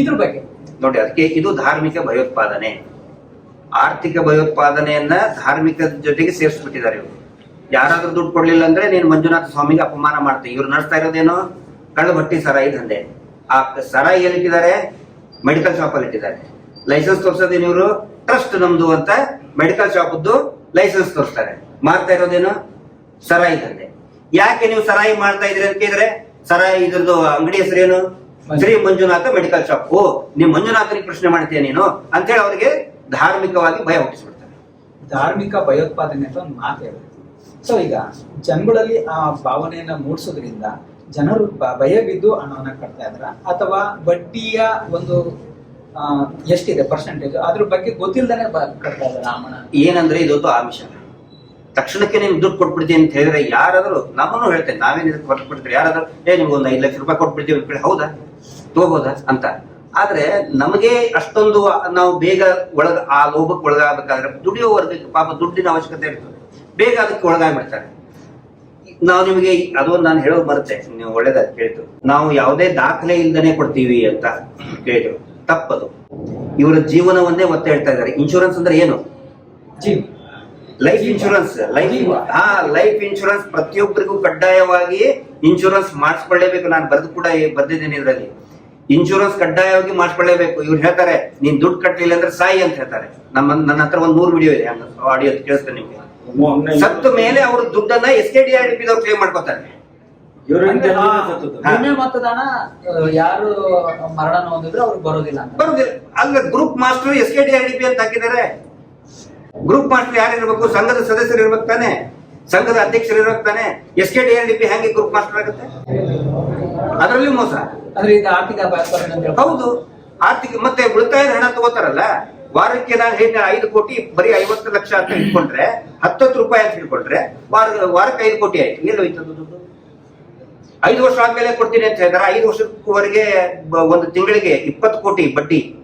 ಇದ್ರ ಬಗ್ಗೆ ನೋಡಿ ಅದಕ್ಕೆ ಇದು ಧಾರ್ಮಿಕ ಭಯೋತ್ಪಾದನೆ. ಆರ್ಥಿಕ ಭಯೋತ್ಪಾದನೆಯನ್ನ ಧಾರ್ಮಿಕ ಜೊತೆಗೆ ಸೇರಿಸ್ಬಿಟ್ಟಿದ್ದಾರೆ ಇವರು. ಯಾರಾದ್ರೂ ದುಡ್ಡು ಕೊಡ್ಲಿಲ್ಲ ಅಂದ್ರೆ ನೀನು ಮಂಜುನಾಥ ಸ್ವಾಮಿಗೆ ಅಪಮಾನ ಮಾಡ್ತೀವಿ ಇವ್ರು ನಡೆಸ್ತಾ ಇರೋದೇನೋ? ಕಳ್ಳ ಬಟ್ಟಿ ಸರಾಯಿ ದಂಧೆ. ಆ ಸರಾಯಿ ಎಲ್ಲಿಟ್ಟಿದ್ದಾರೆ? ಮೆಡಿಕಲ್ ಶಾಪ್ ಅಲ್ಲಿ ಇಟ್ಟಿದ್ದಾರೆ. ಲೈಸೆನ್ಸ್ ತೋರ್ಸೋದೇನು ಇವರು? ಟ್ರಸ್ಟ್ ನಮ್ದು ಅಂತ ಮೆಡಿಕಲ್ ಶಾಪದ್ದು ಲೈಸೆನ್ಸ್ ತೋರಿಸ್ತಾರೆ. ಮಾಡ್ತಾ ಇರೋದೇನು? ಸರಾಯಿ ದಂಧೆ. ಯಾಕೆ ನೀವು ಸರಾಯಿ ಮಾಡ್ತಾ ಇದ್ರಿ ಅಂತ ಕೇಳಿದ್ರೆ, ಸರಾಯಿ ಇದ್ರದ್ದು ಅಂಗಡಿ ಹೆಸರೇನು ಶ್ರೀ ಮಂಜುನಾಥ ಮೆಡಿಕಲ್ ಶಾಪ್. ನೀವು ಮಂಜುನಾಥನಿಗೆ ಪ್ರಶ್ನೆ ಮಾಡ್ತೀಯ ನೀನು? ಅಂತ ಹೇಳಿ ಅವರಿಗೆ ಧಾರ್ಮಿಕವಾಗಿ ಭಯ ಹುಟ್ಟಿಸ್ಬಿಡ್ತಾರೆ. ಧಾರ್ಮಿಕ ಭಯೋತ್ಪಾದನೆ ಅಂತ ಒಂದು ಮಾತು ಹೇಳಿದೆ ಸೊ ಈಗ ಜನಗಳಲ್ಲಿ ಆ ಭಾವನೆಯನ್ನ ಮೂಡಿಸೋದ್ರಿಂದ ಜನರು ಭಯ ಬಿದ್ದು ಹಣವನ್ನ ಕಟ್ತಾ ಇದ್ರ ಅಥವಾ ಬಡ್ಡಿಯ ಒಂದು ಎಷ್ಟಿದೆ ಪರ್ಸೆಂಟೇಜ್ ಅದ್ರ ಬಗ್ಗೆ ಗೊತ್ತಿಲ್ದೇನೆ ಬ- ಕಟ್ತಾ ಇದ್ದಾರೆ ಆ ಹಣ ಏನಂದ್ರೆ ಇದೊಂದು ಆಮಿಷ. ತಕ್ಷಣಕ್ಕೆ ನೀನು ದುಡ್ಡು ಕೊಟ್ಬಿಡ್ತೀನಿ ಅಂತ ಹೇಳಿದ್ರೆ ಯಾರಾದರೂ ನಮ್ಮನ್ನು ಹೇಳ್ತೇನೆ ನಾವೇನು ಇದಕ್ಕೆ ಕೊಟ್ಬಿಡ್ತೀರಿ ಯಾರಾದರೂ ಏ ನಿಮ್ಗೆ ಒಂದು ಐದು ಲಕ್ಷ ರೂಪಾಯಿ ಕೊಟ್ಬಿಡ್ತೀವಿ ಅಂತ ಹೇಳಿ, ಹೌದಾ? ತಗೋಬೋದಾ ಅಂತ. ಆದ್ರೆ ನಮಗೆ ಅಷ್ಟೊಂದು ನಾವು ಬೇಗ ಒಳಗ ಆ ಲೋಭಕ್ಕೆ ಒಳಗಾಗಬೇಕಾದ್ರೆ ದುಡಿಯೋ ವರ್ಗಕ್ಕೆ ಪಾಪ ದುಡ್ಡಿನ ಅವಶ್ಯಕತೆ ಇರ್ತದೆ. ಬೇಗ ಅದಕ್ಕೆ ಒಳಗಾಗ್ಬಿಡ್ತಾರೆ. ನಾವು ನಿಮಗೆ ಅದೊಂದು ನಾನು ಹೇಳೋದು ಬರುತ್ತೆ ನೀವು ಒಳ್ಳೇದಾಗಿ ಕೇಳಿತು ನಾವು ಯಾವುದೇ ದಾಖಲೆ ಇಲ್ದನೆ ಕೊಡ್ತೀವಿ ಅಂತ ಕೇಳಿದ್ರು. ತಪ್ಪದು. ಇವರ ಜೀವನವನ್ನೇ ಒತ್ತೆ ಹೇಳ್ತಾ ಇದ್ದಾರೆ. ಇನ್ಶೂರೆನ್ಸ್ ಅಂದ್ರೆ ಏನು? Life insurance life. ಹಾ ಲೈಫ್ ಇನ್ಶೂರೆನ್ಸ್ ಪ್ರತಿಯೊಬ್ಬರಿಗೂ ಕಡ್ಡಾಯವಾಗಿ ಇನ್ಶೂರೆನ್ಸ್ ಮಾಡಿಸ್ಕೊಳ್ಳೇಬೇಕು. ನಾನು ಬರೆದು ಕೂಡ ಬರ್ದಿದ್ದೇನೆ ಇದರಲ್ಲಿ. ಇನ್ಶೂರೆನ್ಸ್ ಕಡ್ಡಾಯವಾಗಿ ಮಾಡಿಸ್ಕೊಳ್ಳೇಬೇಕು ಇವ್ರು ಹೇಳ್ತಾರೆ ನೀನ್ ದುಡ್ಡು ಕಟ್ಟಲಿಲ್ಲ ಅಂದ್ರೆ ಸಾಯಿ ಅಂತ ಹೇಳ್ತಾರೆ. ನಮ್ಮ ನನ್ನ ಹತ್ರ ಒಂದ್ ನೂರು ವಿಡಿಯೋ ಇದೆ ಆಡಿಯೋ ಕೇಳಿಸ್ತೇನೆ ನಿಮ್ಗೆ. ಸತ್ತ ಮೇಲೆ ಅವ್ರ ದುಡ್ಡನ್ನ S K D R D P claim ಮಾಡ್ಕೋತಾರೆ ಯಾರು ಮರಣ ಹೊಂದಿದ್ರೆ ಅವ್ರಿಗೆ ಬರೋದಿಲ್ಲ ಅಂತ. ಬರುದಿಲ್ಲ. ಅಲ್ಲ group master S K D R D P ಅಂತ ಹಾಕಿದ್ದಾರೆ. ಗ್ರೂಪ್ ಮಾಸ್ಟರ್ ಯಾರು ಇರ್ಬೇಕು ಸಂಘದ ಸದಸ್ಯರು ಇರ್ಬೇಕು ತಾನೆ. ಸಂಘದ ಅಧ್ಯಕ್ಷರು ಇರ್ಬೇಕು ತಾನೆ. S K D R D P ಹೆಂಗೆ ಗ್ರೂಪ್ ಮಾಸ್ಟರ್ ಆಗುತ್ತೆ? ಅದರಲ್ಲಿ ಮೋಸ. ಅದರಿಂದ ಆರ್ಥಿಕ. ಹೌದು. ಆರ್ಥಿಕ ಮತ್ತೆ ಉಳಿತಾಯದ ಹಣ ತಗೋತಾರಲ್ಲ? ವಾರಕ್ಕೆ ನಾನು ಹೇಳಿ ಐದು ಕೋಟಿ ಬರೀ ಐವತ್ತು ಲಕ್ಷ ಅಂತ ಇಟ್ಕೊಂಡ್ರೆ ಹತ್ತತ್ತು ರೂಪಾಯಿ ಅಂತ ಹಿಡ್ಕೊಂಡ್ರೆ ವಾರ ವಾರಕ್ಕೆ ಐದು ಕೋಟಿ ಆಯ್ತು. ಎಲ್ಲಿ ದುಡ್ಡು? ಐದು ವರ್ಷ ಆದ್ಮೇಲೆ ಕೊಡ್ತೀನಿ ಅಂತ ಹೇಳಿದ್ರೆ? ಐದು ವರ್ಷದವರೆಗೆ ಬ- ಒಂದು ತಿಂಗಳಿಗೆ ಇಪ್ಪತ್ತು ಕೋಟಿ ಬಡ್ಡಿ.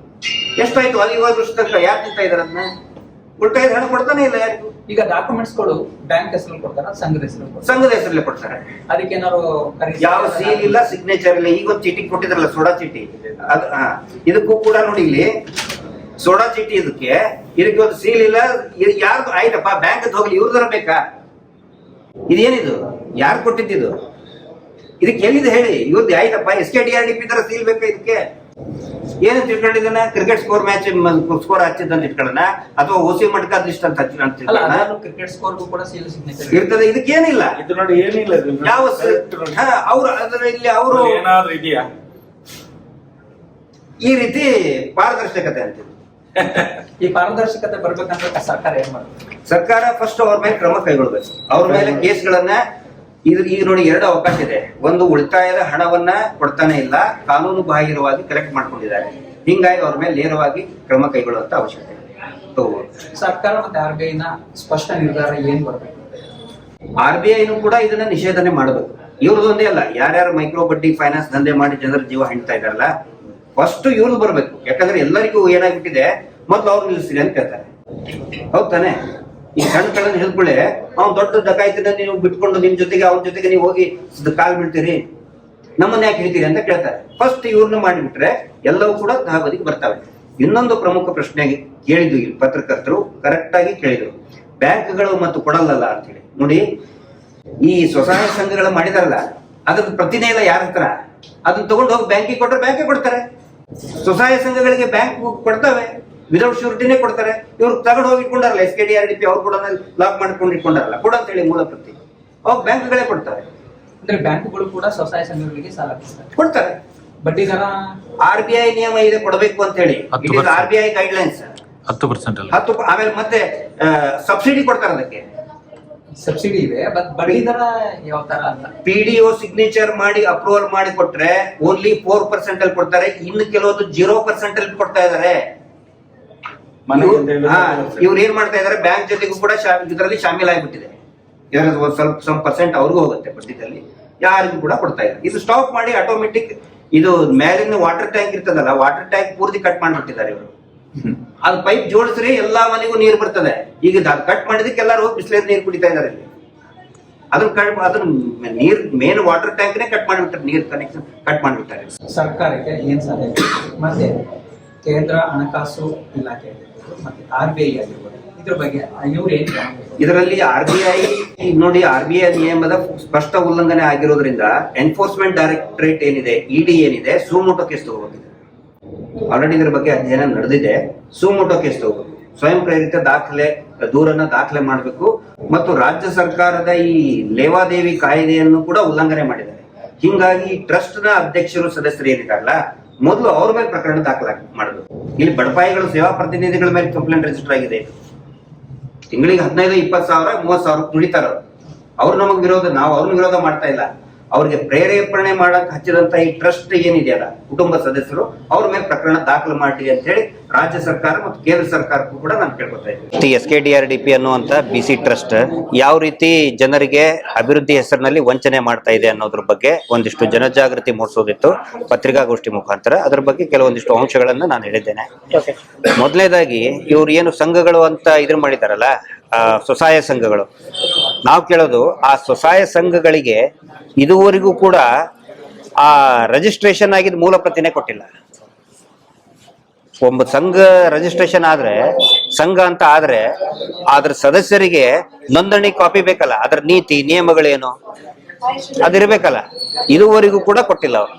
ಎಷ್ಟಾಯ್ತು? ಐದು ವರ್ಷ ತನಕ ಯಾರು ತಿಂತ ಇದಾರೆ ಅದನ್ನ? ಉಳಿತಾಯದ ಹಣ ಕೊಡ್ತಾನೆ ಇಲ್ಲ ಯಾರಿಗೂ? ಈಗ ಡಾಕ್ಯುಮೆಂಟ್ಸ್ಗಳು ಬ್ಯಾಂಕ್ ಹೆಸರು ಕೊಡ್ತಾರ ಸಂಘದ ಹೆಸರು ಸಂಘದ ಹೆಸರಲ್ಲೇ ಕೊಡ್ತಾರೆ. ಅದಕ್ಕೆ ಏನಾದ್ರು ಯಾವ ಸೀಲ್ ಇಲ್ಲ ಸಿಗ್ನೇಚರ್ ಇಲ್ಲ ಈಗ ಒಂದು ಚೀಟಿ ಕೊಟ್ಟಿದ್ರಲ್ಲ ಸೋಡಾ ಚೀಟಿ. ಅದ್. ಇದಕ್ಕೂ ಕೂಡ ನೋಡಿ ಇಲ್ಲಿ ಸೋಡಾ ಚೀಟಿ ಇದಕ್ಕೆ ಇದಕ್ಕೆ ಒಂದು ಸೀಲ್ ಇಲ್ಲ ಇದು ಯಾರ್ದು ಆಯ್ತಪ್ಪ ಬ್ಯಾಂಕ್ ಹೋಗ್ಲಿ ಇವ್ರದರ ಬೇಕಾ? ಇದೇನಿದು? ಯಾರು ಕೊಟ್ಟಿದ್ದು ಇದಕ್ಕೆ ಎಲ್ಲಿದೆ ಹೇಳಿ? ಇವ್ರದ್ದು ಆಯ್ತಪ್ಪ S K D R D P ತರ ಸೀಲ್ ಬೇಕಾ ಇದಕ್ಕೆ? ಏನು ತಿಳ್ಕೊಂಡಿದ್ದಾನೆ? ಕ್ರಿಕೆಟ್ ಸ್ಕೋರ್ ಮ್ಯಾಚ್ ಸ್ಕೋರ್ ಹಚ್ಚಿದ್ದಂತ ಇಟ್ಕೊಳ್ಳೋಣ? ಅಥವಾ ಓಸಿ ಮಟ್ಕ ಲಿಸ್ಟ್ ಅಂತ ಹಚ್ಚಿ ಅಂತ ತಿಳ್ಕೊಳ್ಳೋಣ? ಕ್ರಿಕೆಟ್ ಸ್ಕೋರ್ ಕೂಡ ಸೀಲ್ ಸಿಗ್ನೇಚರ್ ಇರ್ತದೆ ಇದಕ್ಕೇನಿಲ್ಲ. ಇದು ನೋಡಿ ಏನಿಲ್ಲ. ಯಾವ ಅವರು ಅದರ ಇಲ್ಲಿ ಅವರು ಏನಾದ್ರೂ ಇದೆಯಾ? ಈ ರೀತಿ ಪಾರದರ್ಶಕತೆ ಅಂತ ಈ ಪಾರದರ್ಶಕತೆ ಬರ್ಬೇಕಂದ್ರೆ ಸರ್ಕಾರ ಏನ್ ಮಾಡ್ತಾರೆ ಸರ್ಕಾರ ಫಸ್ಟ್ ಅವ್ರ ಮೇಲೆ ಕ್ರಮ ಕೈಗೊಳ್ಬೇಕು. ಅವ್ರ ಮೇಲೆ ಕೇಸ್ಗಳನ್ನ ಇದು ಈಗ ನೋಡಿ ಎರಡು ಅವಕಾಶ ಇದೆ. ಒಂದು ಉಳಿತಾಯದ ಹಣವನ್ನ ಕೊಡ್ತಾನೆ ಇಲ್ಲ ಕಾನೂನು ಬಾಹಿರವಾಗಿ ಕಲೆಕ್ಟ್ ಮಾಡ್ಕೊಂಡಿದ್ದಾರೆ. ಹಿಂಗಾಗಿ ಅವ್ರ ಮೇಲೆ ನೇರವಾಗಿ ಕ್ರಮ ಕೈಗೊಳ್ಳುವಂತ ಅವಶ್ಯಕತೆ ಸರ್ಕಾರ ಮತ್ತೆ ಆರ್ ಬಿ ಐ ನ ಸ್ಪಷ್ಟ ನಿರ್ಧಾರ ಏನ್ ಬರಬೇಕು ಆರ್ ಬಿ ಐನು ಕೂಡ ಇದನ್ನ ನಿಷೇಧನೆ ಮಾಡಬೇಕು. ಇವ್ರದ್ದು ಒಂದೇ ಅಲ್ಲ ಯಾರ್ಯಾರು ಮೈಕ್ರೋ ಬಡ್ಡಿ ಫೈನಾನ್ಸ್ ದಂಧೆ ಮಾಡಿ ಜನರ ಜೀವ ಹೆಣ್ತಾ ಇದಾರಲ್ಲ ಫಸ್ಟ್ ಇವ್ರದ್ದು ಬರಬೇಕು. ಯಾಕಂದ್ರೆ ಎಲ್ಲರಿಗೂ ಏನಾಗ್ಬಿಟ್ಟಿದೆ ಮೊದ್ಲು ಅವ್ರು ನಿಲ್ಲಿಸ್ತೀರಿ ಅಂತ ಕೇಳ್ತಾರೆ. ಹೌದ್ ತಾನೆ? ಈ ಸಣ್ಣ ಸಣ್ಣ ಹಿಡ್ಕೊಳ್ಳೆ ಅವ್ನು ದೊಡ್ಡ ಡಕಾಯ್ತಿನ ನೀವು ಬಿಟ್ಕೊಂಡು ನಿಮ್ ಜೊತೆಗೆ, ಅವ್ನ ಜೊತೆಗೆ ನೀವು ಹೋಗಿ ಕಾಲ್ ಬೀಳ್ತೀರಿ. ನಮ್ಮನ್ನ ಯಾಕೆ ಹೇಳ್ತೀರಿ ಅಂತ ಕೇಳ್ತಾರೆ. ಫಸ್ಟ್ ಇವ್ರನ್ನ ಮಾಡಿಬಿಟ್ರೆ ಎಲ್ಲವೂ ಕೂಡ ತಹಬದಿಗೆ ಬರ್ತಾವೆ. ಇನ್ನೊಂದು ಪ್ರಮುಖ ಪ್ರಶ್ನೆಗೆ ಕೇಳಿದ್ದು ಇಲ್ಲಿ ಪತ್ರಕರ್ತರು ಕರೆಕ್ಟ್ ಆಗಿ ಕೇಳಿದ್ರು. ಬ್ಯಾಂಕ್ಗಳು ಮತ್ತು ಕೊಡಲ್ಲಲ್ಲ ಅಂತ ಹೇಳಿ ನೋಡಿ, ಈ ಸ್ವಸಹಾಯ ಸಂಘಗಳು ಮಾಡಿದಾರಲ್ಲ, ಅದಕ್ಕೆ ಪ್ರತಿನೇ ಇಲ್ಲ ಯಾರ ಹತ್ರ? ಅದನ್ನ ತಗೊಂಡು ಹೋಗಿ ಬ್ಯಾಂಕಿಗೆ ಕೊಟ್ಟರೆ ಬ್ಯಾಂಕಿಗೆ ಕೊಡ್ತಾರೆ. ಸ್ವಸಹಾಯ ಸಂಘಗಳಿಗೆ ಬ್ಯಾಂಕ್ ಕೊಡ್ತವೆ. ವಿದೌಟ್ ಶ್ಯೂರಿಟಿನೇ ಕೊಡ್ತಾರೆ. ಇವ್ರು ತಗೊಂಡು ಹೋಗಿ ಇಟ್ಕೊಂಡಾರಲ್ಲ S K D R D P ಅವ್ರು ಕೂಡ ಲಾಕ್ ಮಾಡ್ಕೊಂಡು ಇಟ್ಕೊಂಡಾರಲ್ಲ. ಕೂಡ ಅಂತ ಹೇಳಿ ಮೂಲ ಪ್ರತಿ. ಅವಾಗ ಬ್ಯಾಂಕ್ಗಳೇ ಕೊಡ್ತಾರೆ. ಅಂದ್ರೆ ಬ್ಯಾಂಕ್ಗಳು ಕೂಡ ಸ್ವಸಹಾಯ ಸಂಘಗಳಿಗೆ ಸಾಲ ಕೊಡ್ತಾರೆ. ಕೊಡ್ತಾರೆ. ಬಡ್ಡಿ ದರ ಆರ್ ಬಿ ಐ ನಿಯಮ ಇದೆ ಕೊಡಬೇಕು ಅಂತ ಹೇಳಿ. ಆರ್ ಬಿ ಐ ಗೈಡ್ಲೈನ್ಸ್ ಹತ್ತು ಪರ್ಸೆಂಟ್ ಅಲ್ಲ. ಹತ್ತು ಆಮೇಲೆ ಮತ್ತೆ ಸಬ್ಸಿಡಿ ಕೊಡ್ತಾರೆ ಅದಕ್ಕೆ. ಸಬ್ಸಿಡಿ ಇದೆ ಬಟ್ ಬಡ್ಡಿ ದರ ಯಾವ ತರ ಅಂತ ಪಿ ಡಿ ಒ ಸಿಗ್ನೇಚರ್ ಮಾಡಿ ಅಪ್ರೂವಲ್ ಮಾಡಿ ಕೊಟ್ರೆ ಓನ್ಲಿ ಫೋರ್ ಪರ್ಸೆಂಟ್ ಅಲ್ಲಿ ಕೊಡ್ತಾರೆ ಇನ್ನು ಕೆಲವೊಂದು ಜೀರೋ ಪರ್ಸೆಂಟ್ ಅಲ್ಲಿ ಕೊಡ್ತಾ ಹೇಳಿ ಇವ್ರು ಏನ್ ಮಾಡ್ತಾ ಇದಾರೆ? ಬ್ಯಾಂಕ್ ಜೊತೆಗೂ ಕೂಡ ಇದರಲ್ಲಿ ಶಾಮಿಲ್ ಆಗಿಬಿಟ್ಟಿದೆ. ಇದರಲ್ಲಿ ಒಂದ್ ಸ್ವಲ್ಪ ಸ್ವಲ್ಪ ಪರ್ಸೆಂಟ್ ಅವ್ರಿಗೂ ಹೋಗುತ್ತೆ ಬಡ್ಡಿದಲ್ಲಿ. ಯಾರಿಗೂ ಕೂಡ ಕೊಡ್ತಾ ಇಲ್ಲ. ಇದು ಸ್ಟಾಪ್ ಮಾಡಿ ಆಟೋಮೆಟಿಕ್ ಇದು ಮೇಲಿನ ವಾಟರ್ ಟ್ಯಾಂಕ್ ಇರ್ತದಲ್ಲ ವಾಟರ್ ಟ್ಯಾಂಕ್ ಪೂರ್ತಿ ಕಟ್ ಮಾಡಿಬಿಟ್ಟಿದ್ದಾರೆ ಇವರು. ಅದು ಪೈಪ್ ಜೋಡಿಸ್ರಿ ಎಲ್ಲಾ ಮನೆಗೂ ನೀರು ಬರ್ತದೆ. ಈಗ ಕಟ್ ಮಾಡಿದಕ್ಕೆ ಎಲ್ಲರೂ ಬಿಸಿಲೇ ಬಿಸ್ಲೇರ್ ನೀರು ಕುಡಿತಾ ಇದಾರೆ ಇಲ್ಲಿ. ಅದನ್ನ ಕಟ್ ಅದನ್ನ ನೀರ್ ಮೇನ್ ವಾಟರ್ ಟ್ಯಾಂಕ್ನೇ ಕಟ್ ಮಾಡಿಬಿಟ್ಟಾರೆ ನೀರ್ ಕನೆಕ್ಷನ್ ಕಟ್ ಮಾಡಿಬಿಟ್ಟಾರೆ. ಸರ್ಕಾರಕ್ಕೆ ಏನ್ ಸಲಹೆ? ಮತ್ತೆ ಕೇಂದ್ರ ಹಣಕಾಸು ಇಲಾಖೆ ಇದರಲ್ಲಿ ಆರ್ ಬಿ ಐ ನೋಡಿ ಆರ್ ಬಿ ಐ ನಿಯಮದ ಸ್ಪಷ್ಟ ಉಲ್ಲಂಘನೆ ಆಗಿರೋದ್ರಿಂದ ಎನ್ಫೋರ್ಸ್ಮೆಂಟ್ ಡೈರೆಕ್ಟರೇಟ್ ಏನಿದೆ ಇಡಿ ಏನಿದೆ, ಸುಮೋಟೋ ಕೇಸ್ ತಗೋಬೇಕಿದೆ. ಆಲ್ರೆಡಿ ಇದರ ಬಗ್ಗೆ ಅಧ್ಯಯನ ನಡೆದಿದೆ, ಸುಮೋಟೋ ಕೇಸ್ ತಗೋಬೇಕು. ಸ್ವಯಂ ಪ್ರೇರಿತ ದಾಖಲೆ, ದೂರನ್ನ ದಾಖಲೆ ಮಾಡಬೇಕು ಮತ್ತು ರಾಜ್ಯ ಸರ್ಕಾರದ ಈ ಲೇವಾದೇವಿ ಕಾಯ್ದೆಯನ್ನು ಕೂಡ ಉಲ್ಲಂಘನೆ ಮಾಡಿದ್ದಾರೆ. ಹಿಂಗಾಗಿ ಟ್ರಸ್ಟ್ನ ಅಧ್ಯಕ್ಷರು ಸದಸ್ಯರು ಏನಿದಾರಲ್ಲ ಮೊದಲು ಅವ್ರ ಮೇಲೆ ಪ್ರಕರಣ ದಾಖಲ ಮಾಡಬೇಕು ಇಲ್ಲಿ ಬಡಪಾಯಿಗಳು ಸೇವಾ ಪ್ರತಿನಿಧಿಗಳ ಮೇಲೆ ಕಂಪ್ಲೇಂಟ್ ರಿಜಿಸ್ಟರ್ ಆಗಿದೆ. ತಿಂಗಳಿಗೆ ಹದಿನೈದು, ಇಪ್ಪತ್ತು ಸಾವಿರ, ಮೂವತ್ತು ಸಾವಿರ ಅವ್ರು. ಅವ್ರು ನಮಗ್ ವಿರೋಧ, ನಾವು ಅವ್ರನ್ನ ವಿರೋಧ ಮಾಡ್ತಾ ಇಲ್ಲ. ಅವ್ರಿಗೆ ಪ್ರೇರೇಪಣೆ ಮಾಡಕ್ ಹಚ್ಚಿದಂತ ಈ ಟ್ರಸ್ಟ್ ಏನಿದೆಯಲ್ಲ ಕುಟುಂಬ ಸದಸ್ಯರು ಅವ್ರ ಮೇಲೆ ಪ್ರಕರಣ ದಾಖಲು ಮಾಡಿ ಅಂತ ಹೇಳಿ ರಾಜ್ಯ ಸರ್ಕಾರ ಮತ್ತು ಕೇಂದ್ರ ಸರ್ಕಾರಕ್ಕೂ ಕೂಡ ನಾನು ಕೇಳ್ಕೊತಾ ಇದ್ದೀನಿ. S K D R D P ಅನ್ನುವಂತ ಬಿ ಸಿ ಟ್ರಸ್ಟ್ ಯಾವ ರೀತಿ ಜನರಿಗೆ ಅಭಿವೃದ್ಧಿ ಹೆಸರಿನಲ್ಲಿ ವಂಚನೆ ಮಾಡ್ತಾ ಇದೆ ಅನ್ನೋದ್ರ ಬಗ್ಗೆ ಒಂದಿಷ್ಟು ಜನಜಾಗೃತಿ ಮೂಡಿಸೋದಿತ್ತು ಪತ್ರಿಕಾಗೋಷ್ಠಿ ಮುಖಾಂತರ. ಅದ್ರ ಬಗ್ಗೆ ಕೆಲವೊಂದಿಷ್ಟು ಅಂಶಗಳನ್ನ ನಾನು ಹೇಳಿದ್ದೇನೆ. ಮೊದಲನೇದಾಗಿ ಇವ್ರು ಏನು ಸಂಘಗಳು ಅಂತ ಇದ್ರ ಮಾಡಿದಾರಲ್ಲ ಸ್ವಸಹಾಯ ಸಂಘಗಳು. ನಾವು ಕೇಳೋದು ಆ ಸ್ವಸಹಾಯ ಸಂಘಗಳಿಗೆ ಇದುವರೆಗೂ ಕೂಡ ಆ ರಿಜಿಸ್ಟ್ರೇಷನ್ ಆಗಿದ್ದ ಮೂಲ ಪ್ರತಿನೇ ಕೊಟ್ಟಿಲ್ಲ. ಒಂದು ಸಂಘ ರಿಜಿಸ್ಟ್ರೇಷನ್ ಆದ್ರೆ, ಸಂಘ ಅಂತ ಆದ್ರೆ ಅದ್ರ ಸದಸ್ಯರಿಗೆ ನೋಂದಣಿ ಕಾಪಿ ಬೇಕಲ್ಲ, ಅದ್ರ ನೀತಿ, ನಿಯಮಗಳೇನು? ಅದಿರ್ಬೇಕಲ್ಲ. ಇದುವರೆಗೂ ಕೂಡ ಕೊಟ್ಟಿಲ್ಲ ಅವ್ರು.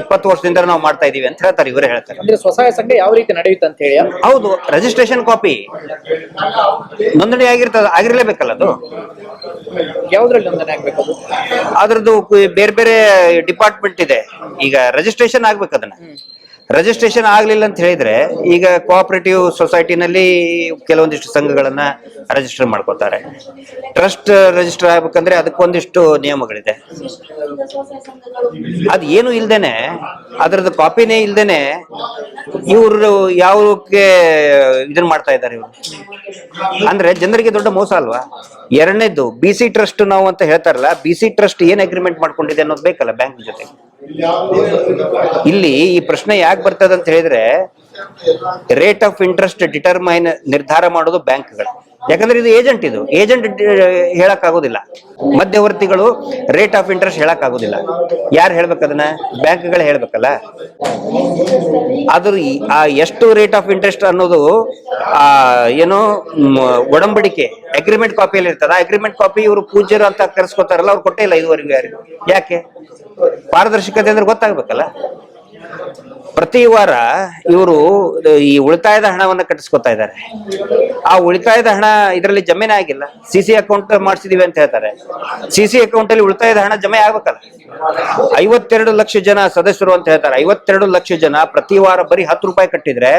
ಇಪ್ಪತ್ತು ವರ್ಷದಿಂದ ನಾವು ಮಾಡ್ತಾ ಇದೀವಿ ಅಂತ ಹೇಳ್ತಾರೆ ಇವರೇ ಹೇಳ್ತಾರೆ. ಅಂದ್ರೆ ಸ್ವಸಹಾಯ ಸಂಘ ಯಾವ ರೀತಿ ನಡೆಯುತ್ತೆ ಅಂತ ಹೇಳಿ? ಹೌದು ರಿಜಿಸ್ಟ್ರೇಷನ್ ಕಾಪಿ ನೋಂದಣಿ ಆಗಿರ್ತದ ಆಗಿರ್ಲೇಬೇಕಲ್ಲ ಅದು? ಯಾವ್ದ್ರಲ್ಲಿ ನೋಂದಣಿ ಆಗ್ಬೇಕು ಅದು? ಅದ್ರದ್ದು ಬೇರೆ ಬೇರೆ ಡಿಪಾರ್ಟ್ಮೆಂಟ್ ಇದೆ. ಈಗ ರಿಜಿಸ್ಟ್ರೇಷನ್ ಆಗ್ಬೇಕು ಅದನ್ನ. ರಿಜಿಸ್ಟ್ರೇಷನ್ ಆಗ್ಲಿಲ್ಲ ಅಂತ ಹೇಳಿದ್ರೆ ಈಗ ಕೋಆಪರೇಟಿವ್ ಸೊಸೈಟಿನಲ್ಲಿ ಕೆಲವೊಂದಿಷ್ಟು ಸಂಘಗಳನ್ನ ರಿಜಿಸ್ಟರ್ ಮಾಡ್ಕೋತಾರೆ ಟ್ರಸ್ಟ್ ರಿಜಿಸ್ಟರ್ ಆಗ್ಬೇಕಂದ್ರೆ ಅದಕ್ಕೊಂದಿಷ್ಟು ನಿಯಮಗಳಿದೆ. ಅದು ಏನು ಇಲ್ದೇನೆ, ಅದರದ್ದು ಕಾಪಿನೇ ಇಲ್ದೇನೆ ಇವರು ಯಾವಕ್ಕೆ ಇದನ್ನ ಮಾಡ್ತಾ ಇದ್ದಾರೆ ಇವರು? ಅಂದ್ರೆ ಜನರಿಗೆ ದೊಡ್ಡ ಮೋಸ ಅಲ್ವಾ? ಎರಡನೇದು ಬಿ ಸಿ ಟ್ರಸ್ಟ್ ನಾವು ಅಂತ ಹೇಳ್ತಾರಲ್ಲ ಬಿ ಸಿ ಟ್ರಸ್ಟ್ ಏನ್ ಅಗ್ರಿಮೆಂಟ್ ಮಾಡ್ಕೊಂಡಿದೆ ಅನ್ನೋದು ಬೇಕಲ್ಲ ಬ್ಯಾಂಕ್ ಜೊತೆ ಇಲ್ಲಿ ಈ ಪ್ರಶ್ನೆ ಯಾಕೆ ಬರ್ತದೆ ಅಂತ ಹೇಳಿದ್ರೆ ರೇಟ್ ಆಫ್ ಇಂಟ್ರೆಸ್ಟ್ ಡಿಟರ್ಮೈನ್ ನಿರ್ಧಾರ ಮಾಡೋದು ಬ್ಯಾಂಕ್ಗಳು. ಯಾಕಂದ್ರೆ ಇದು ಏಜೆಂಟ್ ಇದು. ಏಜೆಂಟ್ ಹೇಳಕ್ ಆಗೋದಿಲ್ಲ ಮಧ್ಯವರ್ತಿಗಳು ರೇಟ್ ಆಫ್ ಇಂಟ್ರೆಸ್ಟ್ ಹೇಳಕ್ ಆಗೋದಿಲ್ಲ ಯಾರು ಹೇಳ್ಬೇಕು ಅದನ್ನ? ಬ್ಯಾಂಕ್ಗಳು ಹೇಳ್ಬೇಕಲ್ಲ. ಆದ್ರೂ ಆ ಎಷ್ಟು ರೇಟ್ ಆಫ್ ಇಂಟ್ರೆಸ್ಟ್ ಅನ್ನೋದು, ಆ, ಏನು ಒಡಂಬಡಿಕೆ ಅಗ್ರಿಮೆಂಟ್ ಕಾಪಿಯಲ್ಲಿ ಇರ್ತದ? ಅಗ್ರಿಮೆಂಟ್ ಕಾಪಿ ಇವರು ಪೂಜ್ಯರು ಅಂತ ಕರೆಸ್ಕೊತಾರಲ್ಲ, ಅವ್ರು ಕೊಟ್ಟೇ ಇಲ್ಲ ಇದುವರೆಗೂ ಯಾರಿಗೂ? ಯಾಕೆ? ಪಾರದರ್ಶಕತೆ ಅಂದ್ರೆ ಗೊತ್ತಾಗ್ಬೇಕಲ್ಲ. ಪ್ರತಿ ವಾರ ಇವರು ಈ ಉಳಿತಾಯದ ಹಣವನ್ನ ಕಟ್ಟಿಸ್ಕೊತಾ ಇದ್ದಾರೆ. ಆ ಉಳಿತಾಯದ ಹಣ ಇದರಲ್ಲಿ ಜಮೆನೇ ಆಗಿಲ್ಲ. ಸಿ ಸಿ ಅಕೌಂಟ್ ಮಾಡಿಸಿದೀವಿ ಅಂತ ಹೇಳ್ತಾರೆ. ಸಿ ಸಿ ಅಕೌಂಟ್ ಅಲ್ಲಿ ಉಳಿತಾಯದ ಹಣ ಜಮೆ ಆಗ್ಬೇಕಲ್ಲ. ಐವತ್ತೆರಡು ಲಕ್ಷ ಜನ ಸದಸ್ಯರು ಅಂತ ಹೇಳ್ತಾರೆ. ಐವತ್ತೆರಡು ಲಕ್ಷ ಜನ ಪ್ರತಿ ವಾರ ಬರೀ ಹತ್ತು ರೂಪಾಯಿ ಕಟ್ಟಿದ್ರೆ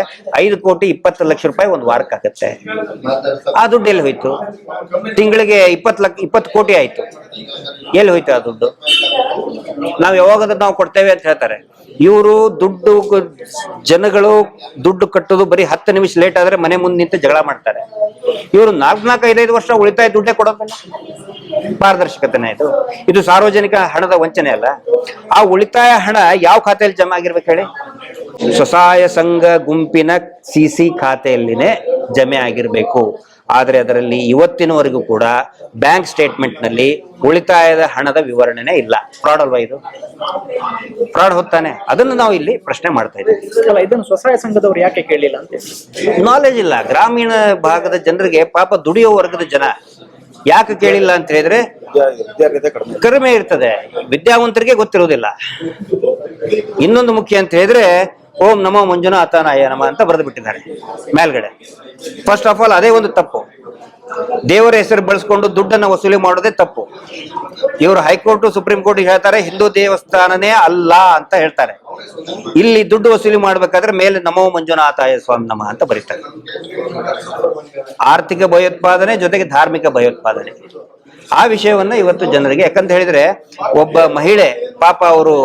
ಐದು ಕೋಟಿ ಇಪ್ಪತ್ತು ಲಕ್ಷ ರೂಪಾಯಿ ಒಂದು ವಾರಕ್ಕಾಗತ್ತೆ ಆ ದುಡ್ಡು ಎಲ್ಲಿ ಹೋಯ್ತು? ತಿಂಗಳಿಗೆ ಇಪ್ಪತ್ತು ಲಕ್ಷ, ಇಪ್ಪತ್ತು ಕೋಟಿ ಆಯ್ತು. ಎಲ್ಲಿ ಹೋಯ್ತು ಆ ದುಡ್ಡು? ನಾವು ಯಾವಾಗ ನಾವು ಕೊಡ್ತೇವೆ ಅಂತ ಹೇಳ್ತಾರೆ. ಇವರು ದುಡ್ಡು ಜನಗಳು ದುಡ್ಡು ಕಟ್ಟೋದು ಬರೀ ಹತ್ತು ನಿಮಿಷ ಲೇಟ್ ಆದ್ರೆ ಮನೆ ಮುಂದೆ ನಿಂತು ಜಗಳ ಮಾಡ್ತಾರೆ. ಇವರು ನಾಲ್ಕು ನಾಲ್ಕು ಐದೈದು ವರ್ಷ ಉಳಿತಾಯ ದುಡ್ಡೇ ಕೊಡೋದಲ್ಲ. ಪಾರದರ್ಶಕತೆನೇ ಇದು. ಇದು ಸಾರ್ವಜನಿಕ ಹಣದ ವಂಚನೆ ಅಲ್ಲ. ಆ ಉಳಿತಾಯ ಹಣ ಯಾವ ಖಾತೆಯಲ್ಲಿ ಜಮಾ ಆಗಿರ್ಬೇಕು ಹೇಳಿ? ಸ್ವಸಹಾಯ ಸಂಘ ಗುಂಪಿನ ಸಿಸಿ ಖಾತೆಯಲ್ಲಿನೇ ಜಮೆ ಆಗಿರ್ಬೇಕು. ಆದ್ರೆ ಅದರಲ್ಲಿ ಇವತ್ತಿನವರೆಗೂ ಕೂಡ ಬ್ಯಾಂಕ್ ಸ್ಟೇಟ್ಮೆಂಟ್ನಲ್ಲಿ ಉಳಿತಾಯದ ಹಣದ ವಿವರಣೆನೇ ಇಲ್ಲ. ಫ್ರಾಡ್ ಅಲ್ವಾ ಇದು? ಫ್ರಾಡ್ ಹೊತ್ತಾನೆ ಅದನ್ನು ನಾವು ಇಲ್ಲಿ ಪ್ರಶ್ನೆ ಮಾಡ್ತಾ ಇದ್ದೀವಿ. ಸಂಘದವರು ಇದನ್ನು ಸ್ವಸಹಾಯ ಸಂಘದವ್ರು ಯಾಕೆ ಕೇಳಿಲ್ಲ ಅಂತ ನಾಲೆಜ್ ಇಲ್ಲ. ಗ್ರಾಮೀಣ ಭಾಗದ ಜನರಿಗೆ ಪಾಪ ದುಡಿಯೋ ವರ್ಗದ ಜನ ಯಾಕೆ ಕೇಳಿಲ್ಲ ಅಂತ ಹೇಳಿದ್ರೆ ಕಡಿಮೆ ಇರ್ತದೆ. ವಿದ್ಯಾವಂತರಿಗೆ ಗೊತ್ತಿರುವುದಿಲ್ಲ. ಇನ್ನೊಂದು ಮುಖ್ಯ ಅಂತ ಹೇಳಿದ್ರೆ ಓಂ ನಮೋ ಮಂಜುನಾಥನಾಯ ನಮ ಅಂತ ಬರೆದು ಬಿಟ್ಟಿದ್ದಾರೆ ಮೇಲ್ಗಡೆ. ಫಸ್ಟ್ ಆಫ್ ಆಲ್ ಅದೇ ಒಂದು ತಪ್ಪು. ದೇವರ ಹೆಸರು ಬಳಸ್ಕೊಂಡು ದುಡ್ಡನ್ನ ವಸೂಲಿ ಮಾಡೋದೇ ತಪ್ಪು. ಇವರು ಹೈಕೋರ್ಟ್, ಸುಪ್ರೀಂ ಕೋರ್ಟ್ ಹೇಳ್ತಾರೆ, ಹಿಂದೂ ದೇವಸ್ಥಾನನೇ ಅಲ್ಲ ಅಂತ ಹೇಳ್ತಾರೆ. ಇಲ್ಲಿ ದುಡ್ಡು ವಸೂಲಿ ಮಾಡ್ಬೇಕಾದ್ರೆ ಮೇಲೆ ನಮೋ ಮಂಜುನಾಥಾಯ ಸ್ವಾಮಿ ನಮ ಅಂತ ಬರೀತಾರೆ. ಆರ್ಥಿಕ ಭಯೋತ್ಪಾದನೆ ಜೊತೆಗೆ ಧಾರ್ಮಿಕ ಭಯೋತ್ಪಾದನೆ. ಆ ವಿಷಯವನ್ನ ಇವತ್ತು ಜನರಿಗೆ ಯಾಕಂತ ಹೇಳಿದ್ರೆ ಒಬ್ಬ ಮಹಿಳೆ ಪಾಪ ಅವರು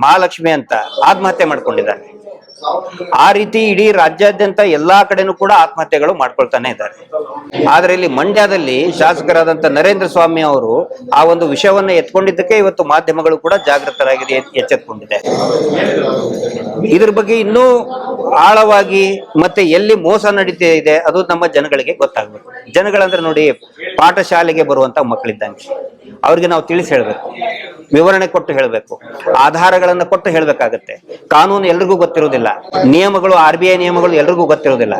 ಮಹಾಲಕ್ಷ್ಮಿ ಅಂತ ಆತ್ಮಹತ್ಯೆ ಮಾಡ್ಕೊಂಡಿದ್ದಾರೆ ಆ ರೀತಿ ಇಡೀ ರಾಜ್ಯಾದ್ಯಂತ ಎಲ್ಲಾ ಕಡೆನೂ ಕೂಡ ಆತ್ಮಹತ್ಯೆಗಳು ಮಾಡ್ಕೊಳ್ತಾನೆ ಇದ್ದಾರೆ. ಆದ್ರೆ ಇಲ್ಲಿ ಮಂಡ್ಯದಲ್ಲಿ ಶಾಸಕರಾದಂತ ನರೇಂದ್ರ ಸ್ವಾಮಿ ಅವರು ಆ ಒಂದು ವಿಷಯವನ್ನ ಎತ್ಕೊಂಡಿದ್ದಕ್ಕೆ ಇವತ್ತು ಮಾಧ್ಯಮಗಳು ಕೂಡ ಜಾಗೃತರಾಗಿದೆ ಎಚ್- ಎಚ್ಚೆತ್ಕೊಂಡಿದೆ. ಇದ್ರ ಬಗ್ಗೆ ಇನ್ನೂ ಆಳವಾಗಿ ಮತ್ತೆ ಎಲ್ಲಿ ಮೋಸ ನಡೀತಾ ಇದೆ ಅದು ನಮ್ಮ ಜನಗಳಿಗೆ ಗೊತ್ತಾಗ್ಬೇಕು. ಜನಗಳಂದ್ರೆ ನೋಡಿ ಪಾಠಶಾಲೆಗೆ ಬರುವಂತ ಮಕ್ಕಳಿದ್ದಂಗೆ ಅವ್ರಿಗೆ ನಾವು ತಿಳಿಸಿ ಹೇಳ್ಬೇಕು. ವಿವರಣೆ ಕೊಟ್ಟು ಹೇಳಬೇಕು. ಆಧಾರಗಳನ್ನ ಕೊಟ್ಟು ಹೇಳಬೇಕಾಗತ್ತೆ. ಕಾನೂನು ಎಲ್ರಿಗೂ ಗೊತ್ತಿರೋದಿಲ್ಲ ನಿಯಮಗಳು, ಆರ್ ಬಿ ನಿಯಮಗಳು ಎಲ್ರಿಗೂ ಗೊತ್ತಿರೋದಿಲ್ಲ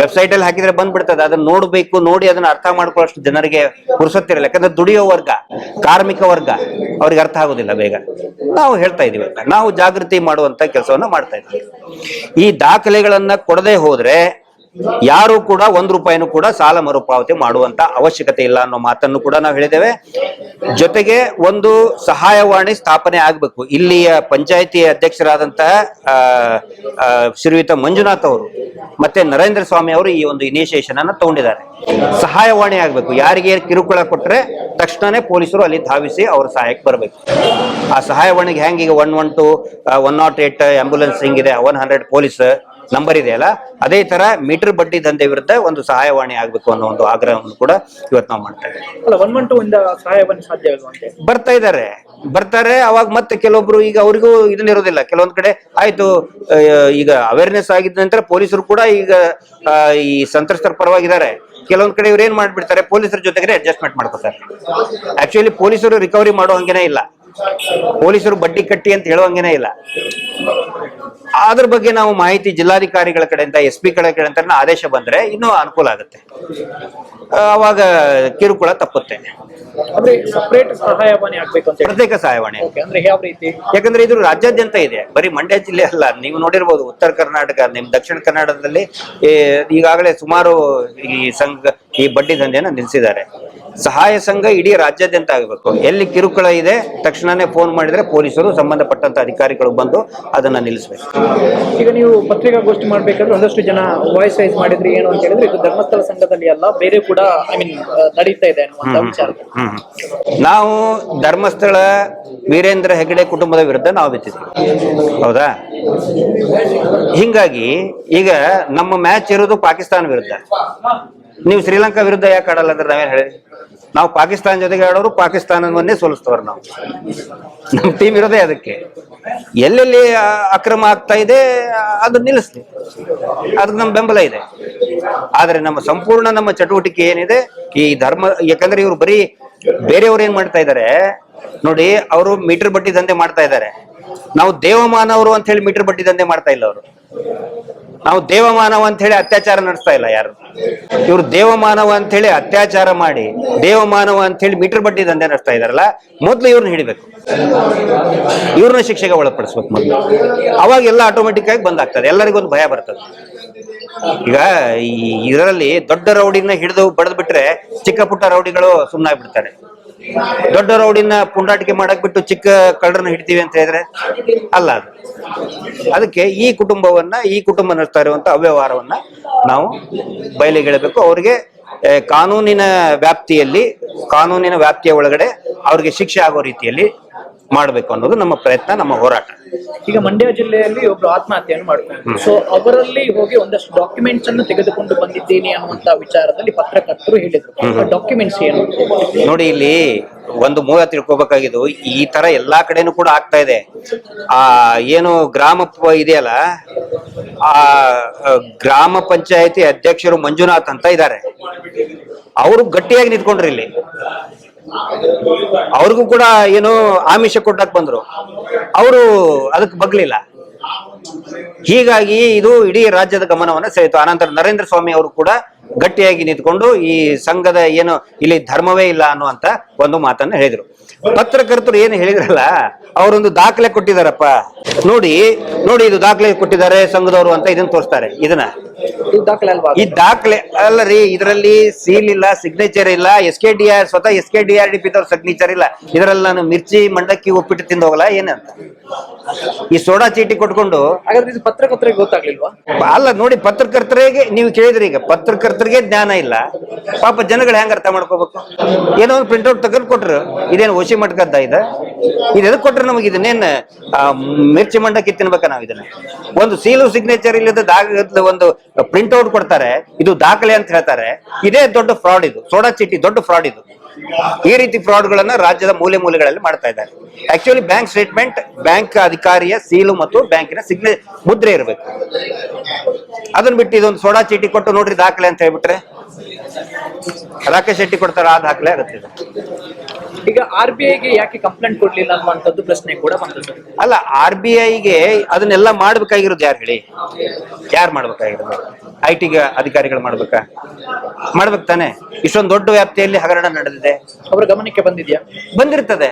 ವೆಬ್ಸೈಟ್ ಅಲ್ಲಿ ಹಾಕಿದ್ರೆ ಬಂದ್ಬಿಡ್ತದೆ. ಅದನ್ನ ನೋಡಬೇಕು, ನೋಡಿ ಅದನ್ನ ಅರ್ಥ ಮಾಡ್ಕೊಳ್ಳೋಷ್ಟು ಜನರಿಗೆ ಪುರುಸತ್ತಿರಲ್ಲ ಯಾಕಂದ್ರೆ ದುಡಿಯೋ ವರ್ಗ, ಕಾರ್ಮಿಕ ವರ್ಗ, ಅವ್ರಿಗೆ ಅರ್ಥ ಆಗೋದಿಲ್ಲ ಬೇಗ. ನಾವು ಹೇಳ್ತಾ ಇದೀವಿ ನಾವು ಜಾಗೃತಿ ಮಾಡುವಂತ ಕೆಲಸವನ್ನ ಮಾಡ್ತಾ ಇದ್ದೀವಿ ಈ ದಾಖಲೆಗಳನ್ನ ಕೊಡದೆ ಹೋದ್ರೆ ಯಾರು ಕೂಡ ಒಂದ್ ರೂಪಾಯಿನೂ ಕೂಡ ಸಾಲ ಮರುಪಾವತಿ ಮಾಡುವಂತ ಅವಶ್ಯಕತೆ ಇಲ್ಲ ಅನ್ನೋ ಮಾತನ್ನು ಕೂಡ ನಾವು ಹೇಳಿದ್ದೇವೆ. ಜೊತೆಗೆ ಒಂದು ಸಹಾಯವಾಣಿ ಸ್ಥಾಪನೆ ಆಗ್ಬೇಕು. ಇಲ್ಲಿಯ ಪಂಚಾಯತಿ ಅಧ್ಯಕ್ಷರಾದಂತಹ ಶ್ರೀಯುತ ಮಂಜುನಾಥ್ ಅವರು ಮತ್ತೆ ನರೇಂದ್ರ ಸ್ವಾಮಿ ಅವರು ಈ ಒಂದು ಇನಿಷಿಯೇಷನ್ ಅನ್ನ ತಗೊಂಡಿದ್ದಾರೆ. ಸಹಾಯವಾಣಿ ಆಗ್ಬೇಕು. ಯಾರಿಗೆ ಕಿರುಕುಳ ಕೊಟ್ರೆ ತಕ್ಷಣನೇ ಪೊಲೀಸರು ಅಲ್ಲಿ ಧಾವಿಸಿ ಅವ್ರ ಸಹಾಯಕ್ಕೆ ಬರಬೇಕು. ಆ ಸಹಾಯವಾಣಿಗೆ ಹೆಂಗೀಗ one one two one nought eight ambulance ಹಿಂಗಿದೆ. ಒನ್ ಹಂಡ್ರೆಡ್ ಪೊಲೀಸ್ ನಂಬರ್ ಇದೆಯಲ್ಲ ಅದೇ ತರ ಮೀಟರ್ ಬಡ್ಡಿ ದಂಧೆ ವಿರುದ್ಧ ಒಂದು ಸಹಾಯವಾಣಿ ಆಗ್ಬೇಕು ಅನ್ನೋ ಒಂದು ಆಗ್ರಹವನ್ನು ಕೂಡ ಇವತ್ತು ನಾವು ಮಾಡ್ತಾ ಇದ್ದೀವಿ. ಬರ್ತಾ ಇದಾರೆ ಬರ್ತಾರೆ ಅವಾಗ ಮತ್ತೆ ಕೆಲವೊಬ್ರು ಈಗ ಅವ್ರಿಗೂ ಇದನ್ನ ಇರೋದಿಲ್ಲ. ಕೆಲವೊಂದ್ ಕಡೆ ಆಯ್ತು ಈಗ ಅವೇರ್ನೆಸ್ ಆಗಿದ ನಂತರ ಪೊಲೀಸರು ಕೂಡ ಈಗ ಈ ಸಂತ್ರಸ್ತರ ಪರವಾಗಿದ್ದಾರೆ. ಕೆಲವೊಂದ್ ಕಡೆ ಇವ್ರು ಏನ್ ಮಾಡ್ಬಿಡ್ತಾರೆ ಪೊಲೀಸರ ಜೊತೆಗೆ ಅಡ್ಜಸ್ಟ್ಮೆಂಟ್ ಮಾಡ್ಕೋತಾರೆ. ಆಕ್ಚುಲಿ ಪೊಲೀಸರು ರಿಕವರಿ ಮಾಡೋ ಹಂಗೇನೆ ಇಲ್ಲ. ಪೊಲೀಸರು ಬಡ್ಡಿ ಕಟ್ಟಿ ಅಂತ ಹೇಳುವಂಗೇನೆ ಇಲ್ಲ. ಅದ್ರ ಬಗ್ಗೆ ನಾವು ಮಾಹಿತಿ ಜಿಲ್ಲಾಧಿಕಾರಿಗಳ ಕಡೆಯಿಂದ ಎಸ್ ಪಿ ಕಡೆ ಕಡೆಯಿಂದ ಆದೇಶ ಬಂದ್ರೆ ಇನ್ನೂ ಅನುಕೂಲ ಆಗುತ್ತೆ. ಅವಾಗ ಕಿರುಕುಳ ತಪ್ಪುತ್ತೆ. ಪ್ರತ್ಯೇಕ ಸಹಾಯವಾಣಿ. ಯಾಕಂದ್ರೆ ಇದು ರಾಜ್ಯಾದ್ಯಂತ ಇದೆ. ಬರೀ ಮಂಡ್ಯ ಜಿಲ್ಲೆ ಅಲ್ಲ ನೀವು ನೋಡಿರ್ಬೋದು ಉತ್ತರ ಕರ್ನಾಟಕ ನಿಮ್ ದಕ್ಷಿಣ ಕನ್ನಡದಲ್ಲಿ ಈಗಾಗಲೇ ಸುಮಾರು ಈ ಸಂಘ ಈ ಬಡ್ಡಿ ದಂಧೆಯನ್ನು ನಿಲ್ಲಿಸಿದ್ದಾರೆ ಸಹಾಯ ಸಂಘ ಇಡೀ ರಾಜ್ಯಾದ್ಯಂತ ಆಗಬೇಕು. ಎಲ್ಲಿ ಕಿರುಕುಳ ಇದೆ ತಕ್ಷಣನೇ ಫೋನ್ ಮಾಡಿದ್ರೆ ಪೊಲೀಸರು ಸಂಬಂಧಪಟ್ಟಂತ ಅಧಿಕಾರಿಗಳು ಬಂದು ಅದನ್ನ ನಿಲ್ಲಿಸಬೇಕು. ಈಗ ನೀವು ಪತ್ರಿಕಾಗೋಷ್ಠಿ ಮಾಡ್ಬೇಕಾದ್ರೆ ಒಂದಷ್ಟು ಜನ ವಾಯ್ಸ್ ರೈಸ್ ಮಾಡಿದ್ರಿ ಏನು ಅಂತ ಹೇಳಿದ್ರೆ ಇದು ಧರ್ಮಸ್ಥಳ ಸಂಘದಲ್ಲಿ ಅಲ್ಲ ಬೇರೆ ಕೂಡ ಐ ಮೀನ್ ನಡೀತಾ ಇದೆ ವಿಚಾರ. ನಾವು ಧರ್ಮಸ್ಥಳ ವೀರೇಂದ್ರ ಹೆಗಡೆ ಕುಟುಂಬದ ವಿರುದ್ಧ ನಾವು ಬಿತ್ತಿದ್ವಿ ಹೌದಾ? ಹಿಂಗಾಗಿ ಈಗ ನಮ್ಮ ಮ್ಯಾಚ್ ಇರೋದು ಪಾಕಿಸ್ತಾನ ವಿರುದ್ಧ. ನೀವು ಶ್ರೀಲಂಕಾ ವಿರುದ್ಧ ಯಾಕೆ ಆಡಲ್ಲ ಅಂದ್ರೆ ನಾವೇನ್ ಹೇಳಿ ನಾವು ಪಾಕಿಸ್ತಾನ ಜೊತೆಗೆ ಆಡೋರು ಪಾಕಿಸ್ತಾನವನ್ನೇ ಸೋಲಿಸ್ತವ್ರು ನಾವು. ನಮ್ಮ ಟೀಮ್ ಇರೋದೇ ಅದಕ್ಕೆ. ಎಲ್ಲೆಲ್ಲಿ ಅಕ್ರಮ ಆಗ್ತಾ ಇದೆ, ಅದು ನಿಲ್ಲಿಸ್ಲಿ. ಅದಕ್ಕೆ ನಮ್ಮ ಬೆಂಬಲ ಇದೆ. ಆದ್ರೆ ನಮ್ಮ ಸಂಪೂರ್ಣ ನಮ್ಮ ಚಟುವಟಿಕೆ ಏನಿದೆ, ಈ ಧರ್ಮ, ಯಾಕಂದ್ರೆ ಇವರು ಬರೀ ಬೇರೆಯವ್ರು ಏನ್ ಮಾಡ್ತಾ ಇದ್ದಾರೆ ನೋಡಿ, ಅವರು ಮೀಟರ್ ಬಟ್ಟಿ ದಂಧೆ ಮಾಡ್ತಾ ಇದ್ದಾರೆ ನಾವು ದೇವಮಾನವರು ಅಂತ ಹೇಳಿ ಮೀಟರ್ ಬಡ್ಡಿ ದಂಧೆ ಮಾಡ್ತಾ ಇಲ್ಲ ಅವರು. ನಾವು ದೇವಮಾನವ ಅಂತ ಹೇಳಿ ಅತ್ಯಾಚಾರ ನಡೆಸ್ತಾ ಇಲ್ಲ ಯಾರು. ಇವರು ದೇವಮಾನವ ಅಂತ ಹೇಳಿ ಅತ್ಯಾಚಾರ ಮಾಡಿ ದೇವಮಾನವ ಅಂತ ಹೇಳಿ ಮೀಟರ್ ಬಡ್ಡಿ ದಂಧೆ ನಡೆಸ್ತಾ ಇದಾರಲ್ಲ ಮೊದ್ಲು ಇವ್ರನ್ನ ಹಿಡಿಬೇಕು. ಇವ್ರನ್ನ ಶಿಕ್ಷೆಗೆ ಒಳಪಡಿಸ್ಬೇಕು ಮೊದ್ಲು. ಅವಾಗ ಎಲ್ಲ ಆಟೋಮೆಟಿಕ್ ಆಗಿ ಬಂದಾಗ್ತದೆ. ಎಲ್ಲರಿಗೊಂದು ಭಯ ಬರ್ತದೆ. ಈಗ ಇದರಲ್ಲಿ ದೊಡ್ಡ ರೌಡಿನ ಹಿಡಿದು ಬಡದ್ ಬಿಟ್ರೆ ಚಿಕ್ಕ ಪುಟ್ಟ ರೌಡಿಗಳು ಸುಮ್ಮನಾಗ್ಬಿಡ್ತಾರೆ ದೊಡ್ಡ ರೌಡಿನ ಪುಂಡಾಟಿಕೆ ಮಾಡಕ್ ಬಿಟ್ಟು ಚಿಕ್ಕ ಕಳ್ಳರನ್ನ ಹಿಡ್ತೀವಿ ಅಂತ ಹೇಳಿದ್ರೆ? ಅಲ್ಲ ಅದು. ಅದಕ್ಕೆ ಈ ಕುಟುಂಬವನ್ನ, ಈ ಕುಟುಂಬ ನಡೆಸ್ತಾ ಇರುವಂತ ಅವ್ಯವಹಾರವನ್ನ ನಾವು ಬಯಲಿಗೆಳಬೇಕು. ಅವರಿಗೆ ಕಾನೂನಿನ ವ್ಯಾಪ್ತಿಯಲ್ಲಿ, ಕಾನೂನಿನ ವ್ಯಾಪ್ತಿಯ ಒಳಗಡೆ ಅವ್ರಿಗೆ ಶಿಕ್ಷೆ ಆಗೋ ರೀತಿಯಲ್ಲಿ ಮಾಡಬೇಕು ಅನ್ನೋದು ನಮ್ಮ ಪ್ರಯತ್ನ ನಮ್ಮ ಹೋರಾಟ. ಈಗ ಮಂಡ್ಯ ಜಿಲ್ಲೆಯಲ್ಲಿ ಒಬ್ರು ಆತ್ಮಹತ್ಯೆಯನ್ನು ಮಾಡ್ತಾರೆ. ಸೊ ಅವರಲ್ಲಿ ಹೋಗಿ ಒಂದಷ್ಟು ಡಾಕ್ಯುಮೆಂಟ್ಸ್ ಅನ್ನು ತೆಗೆದುಕೊಂಡು ಬಂದಿದ್ದೀನಿ ಅನ್ನುವಂತ ವಿಚಾರದಲ್ಲಿ ಪತ್ರಕರ್ತರು ಹೇಳಿದ್ರು. ಡಾಕ್ಯುಮೆಂಟ್ಸ್ ಏನು? ನೋಡಿ ಇಲ್ಲಿ ಒಂದು ಮೂಲ ತಿಳ್ಕೊಬೇಕಾಗಿದ್ದು ಈ ತರ ಎಲ್ಲಾ ಕಡೆನೂ ಕೂಡ ಆಗ್ತಾ ಇದೆ. ಆ ಏನು ಗ್ರಾಮ ಇದೆಯಲ್ಲ? ಆ, ಗ್ರಾಮ ಪಂಚಾಯತಿ ಅಧ್ಯಕ್ಷರು ಮಂಜುನಾಥ್ ಅಂತ ಇದ್ದಾರೆ. ಅವರು ಗಟ್ಟಿಯಾಗಿ ನಿಂತ್ಕೊಂಡ್ರಿ ಇಲ್ಲಿ. ಅವ್ರಿಗೂ ಕೂಡ ಏನು ಆಮಿಷ ಕೊಟ್ಟಕ್ ಬಂದ್ರು. ಅವರು ಅದಕ್ಕೆ ಬಗ್ಲಿಲ್ಲ. ಹೀಗಾಗಿ ಇದು ಇಡೀ ರಾಜ್ಯದ ಗಮನವನ್ನ ಸೆಳೆಯಿತು. ಆನಂತರ ನರೇಂದ್ರ ಸ್ವಾಮಿ ಅವರು ಕೂಡ ಗಟ್ಟಿಯಾಗಿ ನಿಂತ್ಕೊಂಡು ಈ ಸಂಘದ ಏನು ಇಲ್ಲಿ ಧರ್ಮವೇ ಇಲ್ಲ ಅನ್ನುವಂತ ಒಂದು ಮಾತನ್ನ ಹೇಳಿದ್ರು. ಪತ್ರಕರ್ತರು ಏನು ಹೇಳಿದ್ರಲ್ಲ ಅವರೊಂದು ದಾಖಲೆ ಕೊಟ್ಟಿದಾರಪ್ಪ ನೋಡಿ ನೋಡಿ ಇದು ದಾಖಲೆ ಕೊಟ್ಟಿದ್ದಾರೆ ಸಂಘದವರು ಅಂತ ಇದನ್ನ ತೋರಿಸ್ತಾರೆ. ಇದನ್ನ. ಈ ದಾಖಲೆ ಅಲ್ಲ ರೀ ಇದರಲ್ಲಿ ಸೀಲ್ ಇಲ್ಲ ಸಿಗ್ನೇಚರ್ ಇಲ್ಲ ಎಸ್ ಕೆ ಡಿ ಆರ್ ಸ್ವತಃ S K D R D P signature ಇಲ್ಲ. ಇದರಲ್ಲಿ ನಾನು ಮಿರ್ಚಿ ಮಂಡಕ್ಕಿ ಉಪ್ಪಿಟ್ಟು ತಿಂದು ಹೋಗಲ್ಲ ಏನಂತ ಈ ಸೋಡಾ ಚೀಟಿ ಕೊಟ್ಕೊಂಡು ಹಾಗಾದ್ರೆ ಪತ್ರಕರ್ತರಿಗೆ ಗೊತ್ತಾಗ್ಲಿಲ್ವಾ? ಅಲ್ಲ ನೋಡಿ ಪತ್ರಕರ್ತರಿಗೆ ನೀವು ಕೇಳಿದ್ರಿ ಈಗ ಪತ್ರಕರ್ತರಿಗೆ ಜ್ಞಾನ ಇಲ್ಲ. ಪಾಪ ಜನಗಳು ಹೆಂಗ ಅರ್ಥ ಮಾಡ್ಕೋಬೇಕು? ಏನೋ ಒಂದು ಪ್ರಿಂಟ್ಔಟ್ ತಗೊಂಡು ಕೊಟ್ರು ಇದೇನು ಓಸಿ ಮಟ್ಕದ್ದ ಇದು. ಇದು ಎದಕ್ ಕೊಟ್ರು ನಮಗೆ? ಇದನ್ನೇನ್ ಮಿರ್ಚಿ ಮಂಡಕ್ಕಿ ತಿನ್ಬೇಕ ನಾವು ಇದನ್ನ. ಒಂದು ಸೀಲು ಸಿಗ್ನೇಚರ್ ಇಲ್ಲದ ದಾಖಲೆ ಒಂದು ಪ್ರಿಂಟ್ಔಟ್ ಕೊಡ್ತಾರೆ. ಇದು ದಾಖಲೆ ಅಂತ ಹೇಳ್ತಾರೆ. ಇದೇ ದೊಡ್ಡ ಫ್ರಾಡ್ ಇದು. ಸೋಡಾ ಚೀಟಿ ದೊಡ್ಡ ಫ್ರಾಡ್ ಇದು. ಈ ರೀತಿ ಫ್ರಾಡ್ ಗಳನ್ನ ರಾಜ್ಯದ ಮೂಲೆ ಮೂಲೆಗಳಲ್ಲಿ ಮಾಡ್ತಾ ಇದ್ದಾರೆ. ಆಕ್ಚುಲಿ ಬ್ಯಾಂಕ್ ಸ್ಟೇಟ್ಮೆಂಟ್ ಬ್ಯಾಂಕ್ ಅಧಿಕಾರಿಯ ಸೀಲು ಮತ್ತು ಬ್ಯಾಂಕಿನ ಸಿಗ್ನೆ ಮುದ್ರೆ ಇರಬೇಕು. ಅದನ್ನ ಬಿಟ್ಟು ಇದೊಂದು ಸೋಡಾ ಚೀಟಿ ಕೊಟ್ಟು ನೋಡ್ರಿ ದಾಖಲೆ ಅಂತ ಹೇಳ್ಬಿಟ್ರೆ. ರಾಕೇಶ್ ಶೆಟ್ಟಿ ಕೊಡ್ತಾರ, ಆ ದಾಖಲೆ ಆಗುತ್ತೆ. ಈಗ ಆರ್ ಬಿ ಐಗೆ ಯಾಕೆ ಕಂಪ್ಲೇಂಟ್ ಕೊಡ್ಲಿಲ್ಲ ಅನ್ನುವಂಥದ್ದು ಪ್ರಶ್ನೆ ಕೂಡ ಬಂತು ಸರ್. ಅಲ್ಲ ಆರ್ ಬಿ ಐಗೆ ಅದನ್ನೆಲ್ಲ ಮಾಡ್ಬೇಕಾಗಿರೋದು ಯಾರು ಹೇಳಿ? ಯಾರು ಮಾಡ್ಬೇಕಾಗಿರೋದು? ಐ ಟಿ ಅಧಿಕಾರಿಗಳು ಮಾಡ್ಬೇಕಾ? ಮಾಡ್ಬೇಕು ತಾನೆ? ಇಷ್ಟೊಂದು ದೊಡ್ಡ ವ್ಯಾಪ್ತಿಯಲ್ಲಿ ಹಗರಣ ನಡೆದಿದೆ. ಅವರ ಗಮನಕ್ಕೆ ಬಂದಿದೆಯಾ? ಬಂದಿರ್ತದೆ.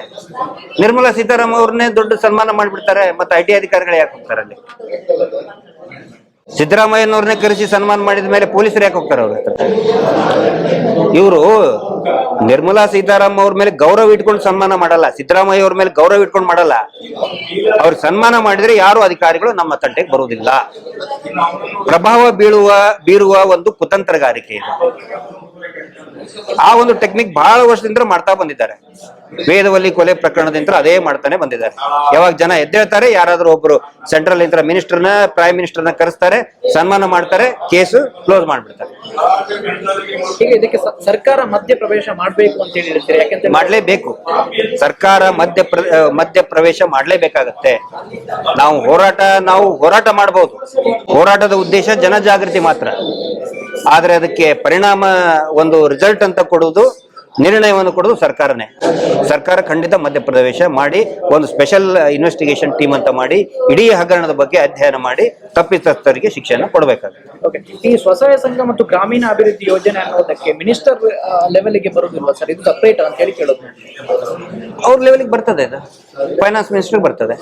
ನಿರ್ಮಲಾ ಸೀತಾರಾಮ್ ಅವ್ರನ್ನೇ ದೊಡ್ಡ ಸನ್ಮಾನ ಮಾಡಿಬಿಡ್ತಾರೆ ಮತ್ತೆ ಐ ಟಿ ಅಧಿಕಾರಿಗಳು ಯಾಕೆ ಹೋಗ್ತಾರೆ ಅಲ್ಲಿ? ಸಿದ್ದರಾಮಯ್ಯನವ್ರನ್ನೇ ಕರೆಸಿ ಸನ್ಮಾನ ಮಾಡಿದ ಮೇಲೆ ಪೊಲೀಸರು ಯಾಕೆ ಹೋಗ್ತಾರೆ ಅವ್ರ ಇವರು ನಿರ್ಮಲಾ ಸೀತಾರಾಮ್ ಅವ್ರ ಮೇಲೆ ಗೌರವ ಇಟ್ಕೊಂಡು ಸನ್ಮಾನ ಮಾಡಲ್ಲ, ಸಿದ್ದರಾಮಯ್ಯ ಅವ್ರ ಮೇಲೆ ಗೌರವ ಇಟ್ಕೊಂಡು ಮಾಡಲ್ಲ. ಅವ್ರ ಸನ್ಮಾನ ಮಾಡಿದ್ರೆ ಯಾರು ಅಧಿಕಾರಿಗಳು ನಮ್ಮ ತಂಟೆಗೆ ಬರುವುದಿಲ್ಲ. ಪ್ರಭಾವ ಬೀಳುವ, ಬೀರುವ ಒಂದು ಕುತಂತ್ರಗಾರಿಕೆ ಇದು. ಆ ಒಂದು ಟೆಕ್ನಿಕ್ ಬಹಳ ವರ್ಷದಿಂದ ಮಾಡ್ತಾ ಬಂದಿದ್ದಾರೆ. ವೇದವಲ್ಲಿ ಕೊಲೆ ಪ್ರಕರಣದಿಂದ ಅದೇ ಮಾಡ್ತಾನೆ ಬಂದಿದ್ದಾರೆ. ಯಾವಾಗ ಜನ ಎದ್ದೇಳ್ತಾರೆ ಯಾರಾದ್ರೂ ಒಬ್ರು ಸೆಂಟ್ರಲ್ ಇಂತ್ರ ಮಿನಿಸ್ಟರ್ನ ಪ್ರೈಮ್ ಮಿನಿಸ್ಟರ್ನ ಕರೆಸ್ತಾರೆ ಸನ್ಮಾನ ಮಾಡ್ತಾರೆ ಕೇಸು ಕ್ಲೋಸ್ ಮಾಡ್ಬಿಡ್ತಾರೆ. ಇದಕ್ಕೆ ಸರ್ಕಾರ ಮಧ್ಯ ಪ್ರವೇಶ ಮಾಡಬೇಕು ಅಂತ ಹೇಳಿ ಮಾಡ್ಲೇಬೇಕು. ಸರ್ಕಾರ ಮಧ್ಯ ಮಧ್ಯ ಪ್ರವೇಶ ಮಾಡ್ಲೇಬೇಕಾಗತ್ತೆ. ನಾವು ಹೋರಾಟ ನಾವು ಹೋರಾಟ ಮಾಡಬಹುದು ಹೋರಾಟದ ಉದ್ದೇಶ ಜನಜಾಗೃತಿ ಮಾತ್ರ. ಆದ್ರೆ ಅದಕ್ಕೆ ಪರಿಣಾಮ ಒಂದು ರಿಸಲ್ಟ್ ಅಂತ ಕೊಡುವುದು ನಿರ್ಣಯವನ್ನು ಕೊಡೋದು ಸರ್ಕಾರನೇ. ಸರ್ಕಾರ ಖಂಡಿತ ಮಧ್ಯಪ್ರವೇಶ ಮಾಡಿ ಒಂದು ಸ್ಪೆಷಲ್ ಇನ್ವೆಸ್ಟಿಗೇಷನ್ ಟೀಮ್ ಅಂತ ಮಾಡಿ ಇಡೀ ಹಗರಣದ ಬಗ್ಗೆ ಅಧ್ಯಯನ ಮಾಡಿ ತಪ್ಪಿತಸ್ಥರಿಗೆ ಶಿಕ್ಷಣ ಕೊಡಬೇಕಾಗುತ್ತೆ. ಈ ಸ್ವಸಹಾಯ ಸಂಘ ಮತ್ತು ಗ್ರಾಮೀಣ ಅಭಿವೃದ್ಧಿ ಯೋಜನೆ ಅನ್ನೋದಕ್ಕೆ ಮಿನಿಸ್ಟರ್ ಲೆವೆಲ್ಗೆ ಬರುವುದಿಲ್ಲ ಸರ್ ಇದು ಸಪ್ರೇಟ್ ಅಂತ ಹೇಳಿ ಕೇಳೋದು. ಅವ್ರ ಲೆವೆಲ್ಗೆ ಬರ್ತದೆ ಇದು ಫೈನಾನ್ಸ್ ಮಿನಿಸ್ಟರ್ ಬರ್ತದೆ.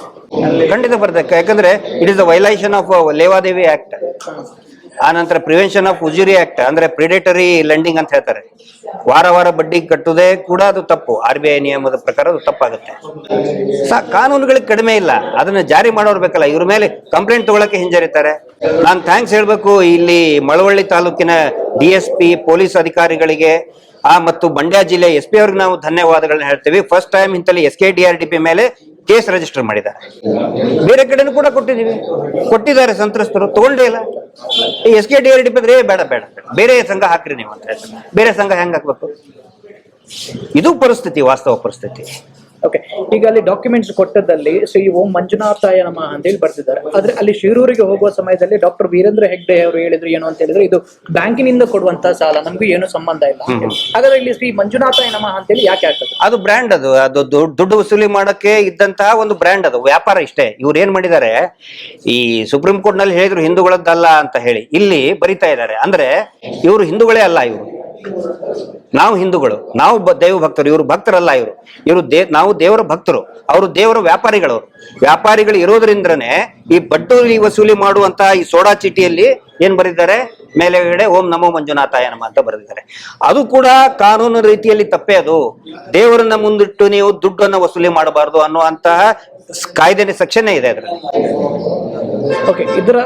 ಖಂಡಿತ ಬರ್ತದೆ. ಯಾಕಂದ್ರೆ it is the violation of ಲೇವಾದೇವಿ act ಆ ನಂತರ ಪ್ರಿವೆನ್ಷನ್ ಆಫ್ ಉಜುರಿ ಆಕ್ಟ್ ಅಂದ್ರೆ ಪ್ರಿಡೇಟರಿ ಲೆಂಡಿಂಗ್ ಅಂತ ಹೇಳ್ತಾರೆ. ವಾರ ವಾರ ಬಡ್ಡಿ ಕಟ್ಟುವುದೇ ಕೂಡ ಅದು ತಪ್ಪು. ಆರ್ ಬಿ ಐ ನಿಯಮದ ಪ್ರಕಾರ ಅದು ತಪ್ಪಾಗುತ್ತೆ. ಕಾನೂನುಗಳಿಗೆ ಕಡಿಮೆ ಇಲ್ಲ. ಅದನ್ನ ಜಾರಿ ಮಾಡೋರ್ ಬೇಕಲ್ಲ. ಇವ್ರ ಮೇಲೆ ಕಂಪ್ಲೇಂಟ್ ತಗೊಳಕ್ಕೆ ಹಿಂಜರಿತಾರೆ. ನಾನು ಥ್ಯಾಂಕ್ಸ್ ಹೇಳ್ಬೇಕು. ಇಲ್ಲಿ ಮಳವಳ್ಳಿ ತಾಲೂಕಿನ ಡಿ ಎಸ್ ಪಿ ಪೊಲೀಸ್ ಅಧಿಕಾರಿಗಳಿಗೆ, ಆ ಮತ್ತು ಮಂಡ್ಯ ಜಿಲ್ಲೆ ಎಸ್ ಪಿ ಅವ್ರಿಗೆ ನಾವು ಧನ್ಯವಾದಗಳನ್ನ ಹೇಳ್ತೀವಿ. First time ಇಂತಲ್ಲಿ S K D R D P ಮೇಲೆ ಕೇಸ್ ರಿಜಿಸ್ಟರ್ ಮಾಡಿದ್ದಾರೆ. ಬೇರೆ ಕಡೆನೂ ಕೂಡ ಕೊಟ್ಟಿದ್ದೀವಿ. ಕೊಟ್ಟಿದ್ದಾರೆ ಸಂತ್ರಸ್ತರು, ತಗೊಂಡೇ ಇಲ್ಲ. S K D R D ಬೇಡ ಬೇಡ ಬೇಡ. ಬೇರೆ ಸಂಘ ಹಾಕ್ರಿ ನೀವು ಅಂತ ಹೇಳ್ತಾರೆ. ಬೇರೆ ಸಂಘ ಹೆಂಗ್ ಹಾಕ್ಬೇಕು? ಇದು ಪರಿಸ್ಥಿತಿ, ವಾಸ್ತವ ಪರಿಸ್ಥಿತಿ. ಓಕೆ ಈಗ ಅಲ್ಲಿ ಡಾಕ್ಯುಮೆಂಟ್ಸ್ ಕೊಟ್ಟದಲ್ಲಿ ಶ್ರೀ ಓಂ ಮಂಜುನಾಥಾಯ ಅಂತ ಹೇಳಿ ಬರ್ತಿದ್ದಾರೆ ಆದ್ರೆ ಅಲ್ಲಿ ಶಿರೂರಿಗೆ ಹೋಗುವ ಸಮಯದಲ್ಲಿ ಡಾಕ್ಟರ್ ವೀರೇಂದ್ರ ಹೆಗ್ಡೆ ಅವರು ಹೇಳಿದ್ರು ಏನು ಅಂತ ಹೇಳಿದ್ರೆ ಇದು ಬ್ಯಾಂಕಿನಿಂದ ಕೊಡುವಂತ ಸಾಲ ನಮಗೂ ಏನು ಸಂಬಂಧ ಇಲ್ಲ. ಹೇಳಿ. ಹಾಗಾದ್ರೆ ಇಲ್ಲಿ ಶ್ರೀ ಮಂಜುನಾಥಾಯ ಅಂತ ಅಂತೇಳಿ ಯಾಕೆ ಆಗ್ತದೆ? ಅದು ಬ್ರ್ಯಾಂಡ್ ಅದು. ಅದು ದುಡ್ಡು ವಸೂಲಿ ಮಾಡಕ್ಕೆ ಇದ್ದಂತಹ ಒಂದು ಬ್ರ್ಯಾಂಡ್ ಅದು. ವ್ಯಾಪಾರ ಇಷ್ಟೇ. ಇವ್ರು ಏನ್ ಮಾಡಿದ್ದಾರೆ? ಈ ಸುಪ್ರೀಂ ಕೋರ್ಟ್ನಲ್ಲಿ ಹೇಳಿದ್ರು ಹಿಂದೂಗಳದ್ದಲ್ಲ ಅಂತ ಹೇಳಿ. ಇಲ್ಲಿ ಬರಿತಾ ಇದ್ದಾರೆ. ಅಂದ್ರೆ ಇವರು ಹಿಂದೂಗಳೇ ಅಲ್ಲ ಇವರು. ನಾವು ಹಿಂದೂಗಳು, ನಾವು ದೈವ ಭಕ್ತರು, ಇವರು ಭಕ್ತರಲ್ಲ ಇವರು. ಇವರು ದೇ ನಾವು ದೇವರ ಭಕ್ತರು, ಅವರು ದೇವರ ವ್ಯಾಪಾರಿಗಳು. ವ್ಯಾಪಾರಿಗಳು ಇರೋದ್ರಿಂದನೇ ಈ ಬಟ್ಟೂರಿ ವಸೂಲಿ ಮಾಡುವಂತಹ ಈ ಸೋಡಾ ಚೀಟಿಯಲ್ಲಿ ಏನ್ ಬರೆದಿದ್ದಾರೆ? ಮೇಲೆಗಡೆ ಓಂ ನಮೋ ಮಂಜುನಾಥಾಯ ನಮ ಅಂತ ಬರೆದಿದ್ದಾರೆ. ಅದು ಕೂಡ ಕಾನೂನು ರೀತಿಯಲ್ಲಿ ತಪ್ಪೇ ಅದು. ದೇವರನ್ನ ಮುಂದಿಟ್ಟು ನೀವು ದುಡ್ಡನ್ನ ವಸೂಲಿ ಮಾಡಬಾರದು ಅನ್ನುವಂತಹ ಕಾಯ್ದೆ ಸೆಕ್ಷನ್ ಇದೆ ಅದರಲ್ಲಿ. ಓಕೆ ಇದರ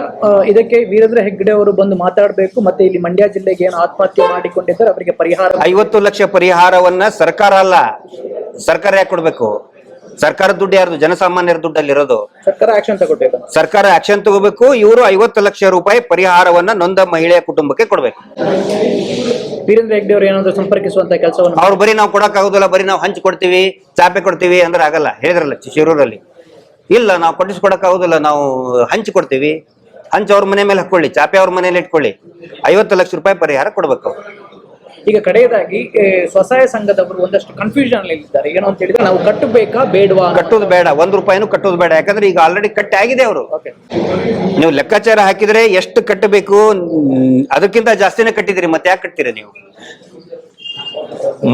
ಇದಕ್ಕೆ ವೀರೇಂದ್ರ ಹೆಗ್ಗಡೆ ಅವರು ಬಂದು ಮಾತಾಡಬೇಕು ಮತ್ತೆ ಇಲ್ಲಿ ಮಂಡ್ಯ ಜಿಲ್ಲೆಗೆ ಏನು ಆತ್ಮಹತ್ಯೆ ಮಾಡಿಕೊಂಡಿದ್ದಾರೆ ಅವರಿಗೆ ಪರಿಹಾರ ಐವತ್ತು ಲಕ್ಷ ಪರಿಹಾರವನ್ನ ಸರ್ಕಾರ ಅಲ್ಲ ಸರ್ಕಾರ ಯಾಕೆ ಕೊಡ್ಬೇಕು? ಸರ್ಕಾರದ ದುಡ್ಡು ಯಾರ್ದು? ಜನಸಾಮಾನ್ಯರ ದುಡ್ಡಲ್ಲಿರೋದು. ಸರ್ಕಾರ ಆಕ್ಷನ್ ತಗೋಬೇಕು ಸರ್ಕಾರ ಆಕ್ಷನ್ ತಗೋಬೇಕು ಇವರು ಐವತ್ತು ಲಕ್ಷ ರೂಪಾಯಿ ಪರಿಹಾರವನ್ನ ನೊಂದ ಮಹಿಳೆಯ ಕುಟುಂಬಕ್ಕೆ ಕೊಡ್ಬೇಕು. ವೀರೇಂದ್ರ ಹೆಗ್ಡೆ ಅವರು ಏನಾದ್ರು ಸಂಪರ್ಕಿಸುವಂತ ಕೆಲಸವನ್ನು ಅವ್ರು ಬರೀ ನಾವು ಕೊಡಕ್ ಆಗುದಿಲ್ಲ ಬರೀ ನಾವು ಹಂಚಿ ಕೊಡ್ತೀವಿ ಚಾಪೆ ಕೊಡ್ತೀವಿ ಅಂದ್ರೆ ಆಗಲ್ಲ ಹೇಳಿದ್ರಲ್ಲ ಶಿರೂರಲ್ಲಿ. ಇಲ್ಲ ನಾವು ಕೊಟ್ಟಿಸ್ಕೊಡಕ್ ಆಗುದಿಲ್ಲ ನಾವು ಹಂಚಿ ಕೊಡ್ತೀವಿ. ಹಂಚ ಅವ್ರ ಮನೆ ಮೇಲೆ ಹಾಕೊಳ್ಳಿ ಚಾಪೆ ಅವ್ರ ಮನೇಲಿ ಇಟ್ಕೊಳ್ಳಿ. ಐವತ್ತು ಲಕ್ಷ ರೂಪಾಯಿ ಪರಿಹಾರ ಕೊಡ್ಬೇಕು ಈಗ ಕಡೆಯದಾಗಿ ಏ, ಸ್ವಸಹಾಯ ಸಂಘದವರು ಒಂದಷ್ಟು ಕನ್ಫ್ಯೂಷನ್ ಇದ್ದಾರೆ. ಏನು ಅಂತ ಹೇಳಿದ್ರೆ ನಾವು ಕಟ್ಟಬೇಕಾ ಬೇಡವಾ? ಕಟ್ಟೋದು ಬೇಡ ಒಂದ್ ರೂಪಾಯಿನೂ ಕಟ್ಟೋದು ಬೇಡ. ಯಾಕಂದ್ರೆ ಈಗ ಆಲ್ರೆಡಿ ಕಟ್ಟಿ ಆಗಿದೆ ಅವರು. ಓಕೆ ನೀವು ಲೆಕ್ಕಾಚಾರ ಹಾಕಿದ್ರೆ ಎಷ್ಟು ಕಟ್ಟಬೇಕು? ಮ್, ಅದಕ್ಕಿಂತ ಜಾಸ್ತಿನೇ ಕಟ್ಟಿದಿರಿ ಮತ್ತೆ ಯಾಕೆ ಕಟ್ತೀರಿ ನೀವು?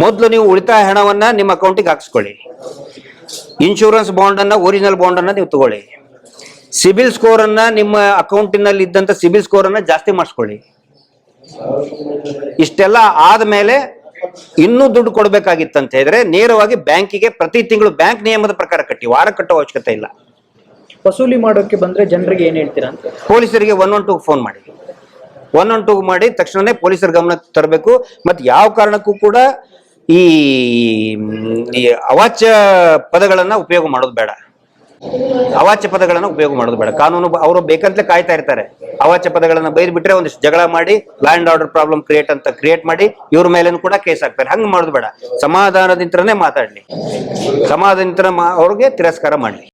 ಮೊದಲು ನೀವು ಉಳಿತಾಯ ಹಣವನ್ನ ನಿಮ್ಮ ಅಕೌಂಟಿಗೆ ಹಾಕಿಸ್ಕೊಳ್ಳಿ. ಇನ್ಶೂರೆನ್ಸ್ ಬಾಂಡ್ ಅನ್ನ ಒರಿಜಿನಲ್ ಬಾಂಡ್ ಅನ್ನ ನೀವು ತಗೊಳ್ಳಿ. ಸಿಬಿಲ್ ಸ್ಕೋರ್ ಅನ್ನ ನಿಮ್ಮ ಅಕೌಂಟಿನಲ್ಲಿ ಇದ್ದಂತ ಸಿಬಿಲ್ ಸ್ಕೋರ್ ಅನ್ನ ಜಾಸ್ತಿ ಮಾಡಿಸ್ಕೊಳ್ಳಿ. ಇಷ್ಟೆಲ್ಲ ಆದ್ಮೇಲೆ ಇನ್ನೂ ದುಡ್ಡು ಕೊಡಬೇಕಾಗಿತ್ತಂತ ಹೇಳಿದ್ರೆ ನೇರವಾಗಿ ಬ್ಯಾಂಕಿಗೆ ಪ್ರತಿ ತಿಂಗಳು ಬ್ಯಾಂಕ್ ನಿಯಮದ ಪ್ರಕಾರ ಕಟ್ಟಿ ವಾರ ಕಟ್ಟೋ ಅವಶ್ಯಕತೆ ಇಲ್ಲ. ವಸೂಲಿ ಮಾಡೋಕೆ ಬಂದ್ರೆ ಜನರಿಗೆ ಏನ್ ಹೇಳ್ತೀರಾ ಅಂತ? ಪೊಲೀಸರಿಗೆ ಒನ್ ಒನ್ ಟೂ ಫೋನ್ ಮಾಡಿ. ಒನ್ ಒನ್ ಟೂ ಮಾಡಿ ತಕ್ಷಣನೇ ಪೊಲೀಸರ ಗಮನಕ್ಕೆ ತರಬೇಕು. ಮತ್ತೆ ಯಾವ ಕಾರಣಕ್ಕೂ ಕೂಡ ಈ ಅವಾಚ್ಯ ಪದಗಳನ್ನ ಉಪಯೋಗ ಮಾಡೋದು ಬೇಡ. ಅವಾಚ್ಯ ಪದಗಳನ್ನ ಉಪಯೋಗ ಮಾಡೋದು ಬೇಡ. ಕಾನೂನು ಅವರು ಬೇಕಂತಲೇ ಕಾಯ್ತಾ ಇರ್ತಾರೆ. ಅವಾಚ್ಯ ಪದಗಳನ್ನ ಬೈದ್ ಬಿಟ್ರೆ ಒಂದಿಷ್ಟು ಜಗಳ ಮಾಡಿ law and order problem create ಅಂತ ಕ್ರಿಯೇಟ್ ಮಾಡಿ, ಇವ್ರ ಮೇಲೇನು ಕೂಡ ಕೇಸ್ ಆಗ್ತಾರೆ ಹಂಗ್ ಮಾಡೋದು ಬೇಡ. ಸಮಾಧಾನದಿಂತ್ರನೇ ಮಾತಾಡ್ಲಿ. ಸಮಾಧಾನದಿಂದ ಮಾ- ಅವ್ರಿಗೆ ತಿರಸ್ಕಾರ ಮಾಡ್ಲಿ.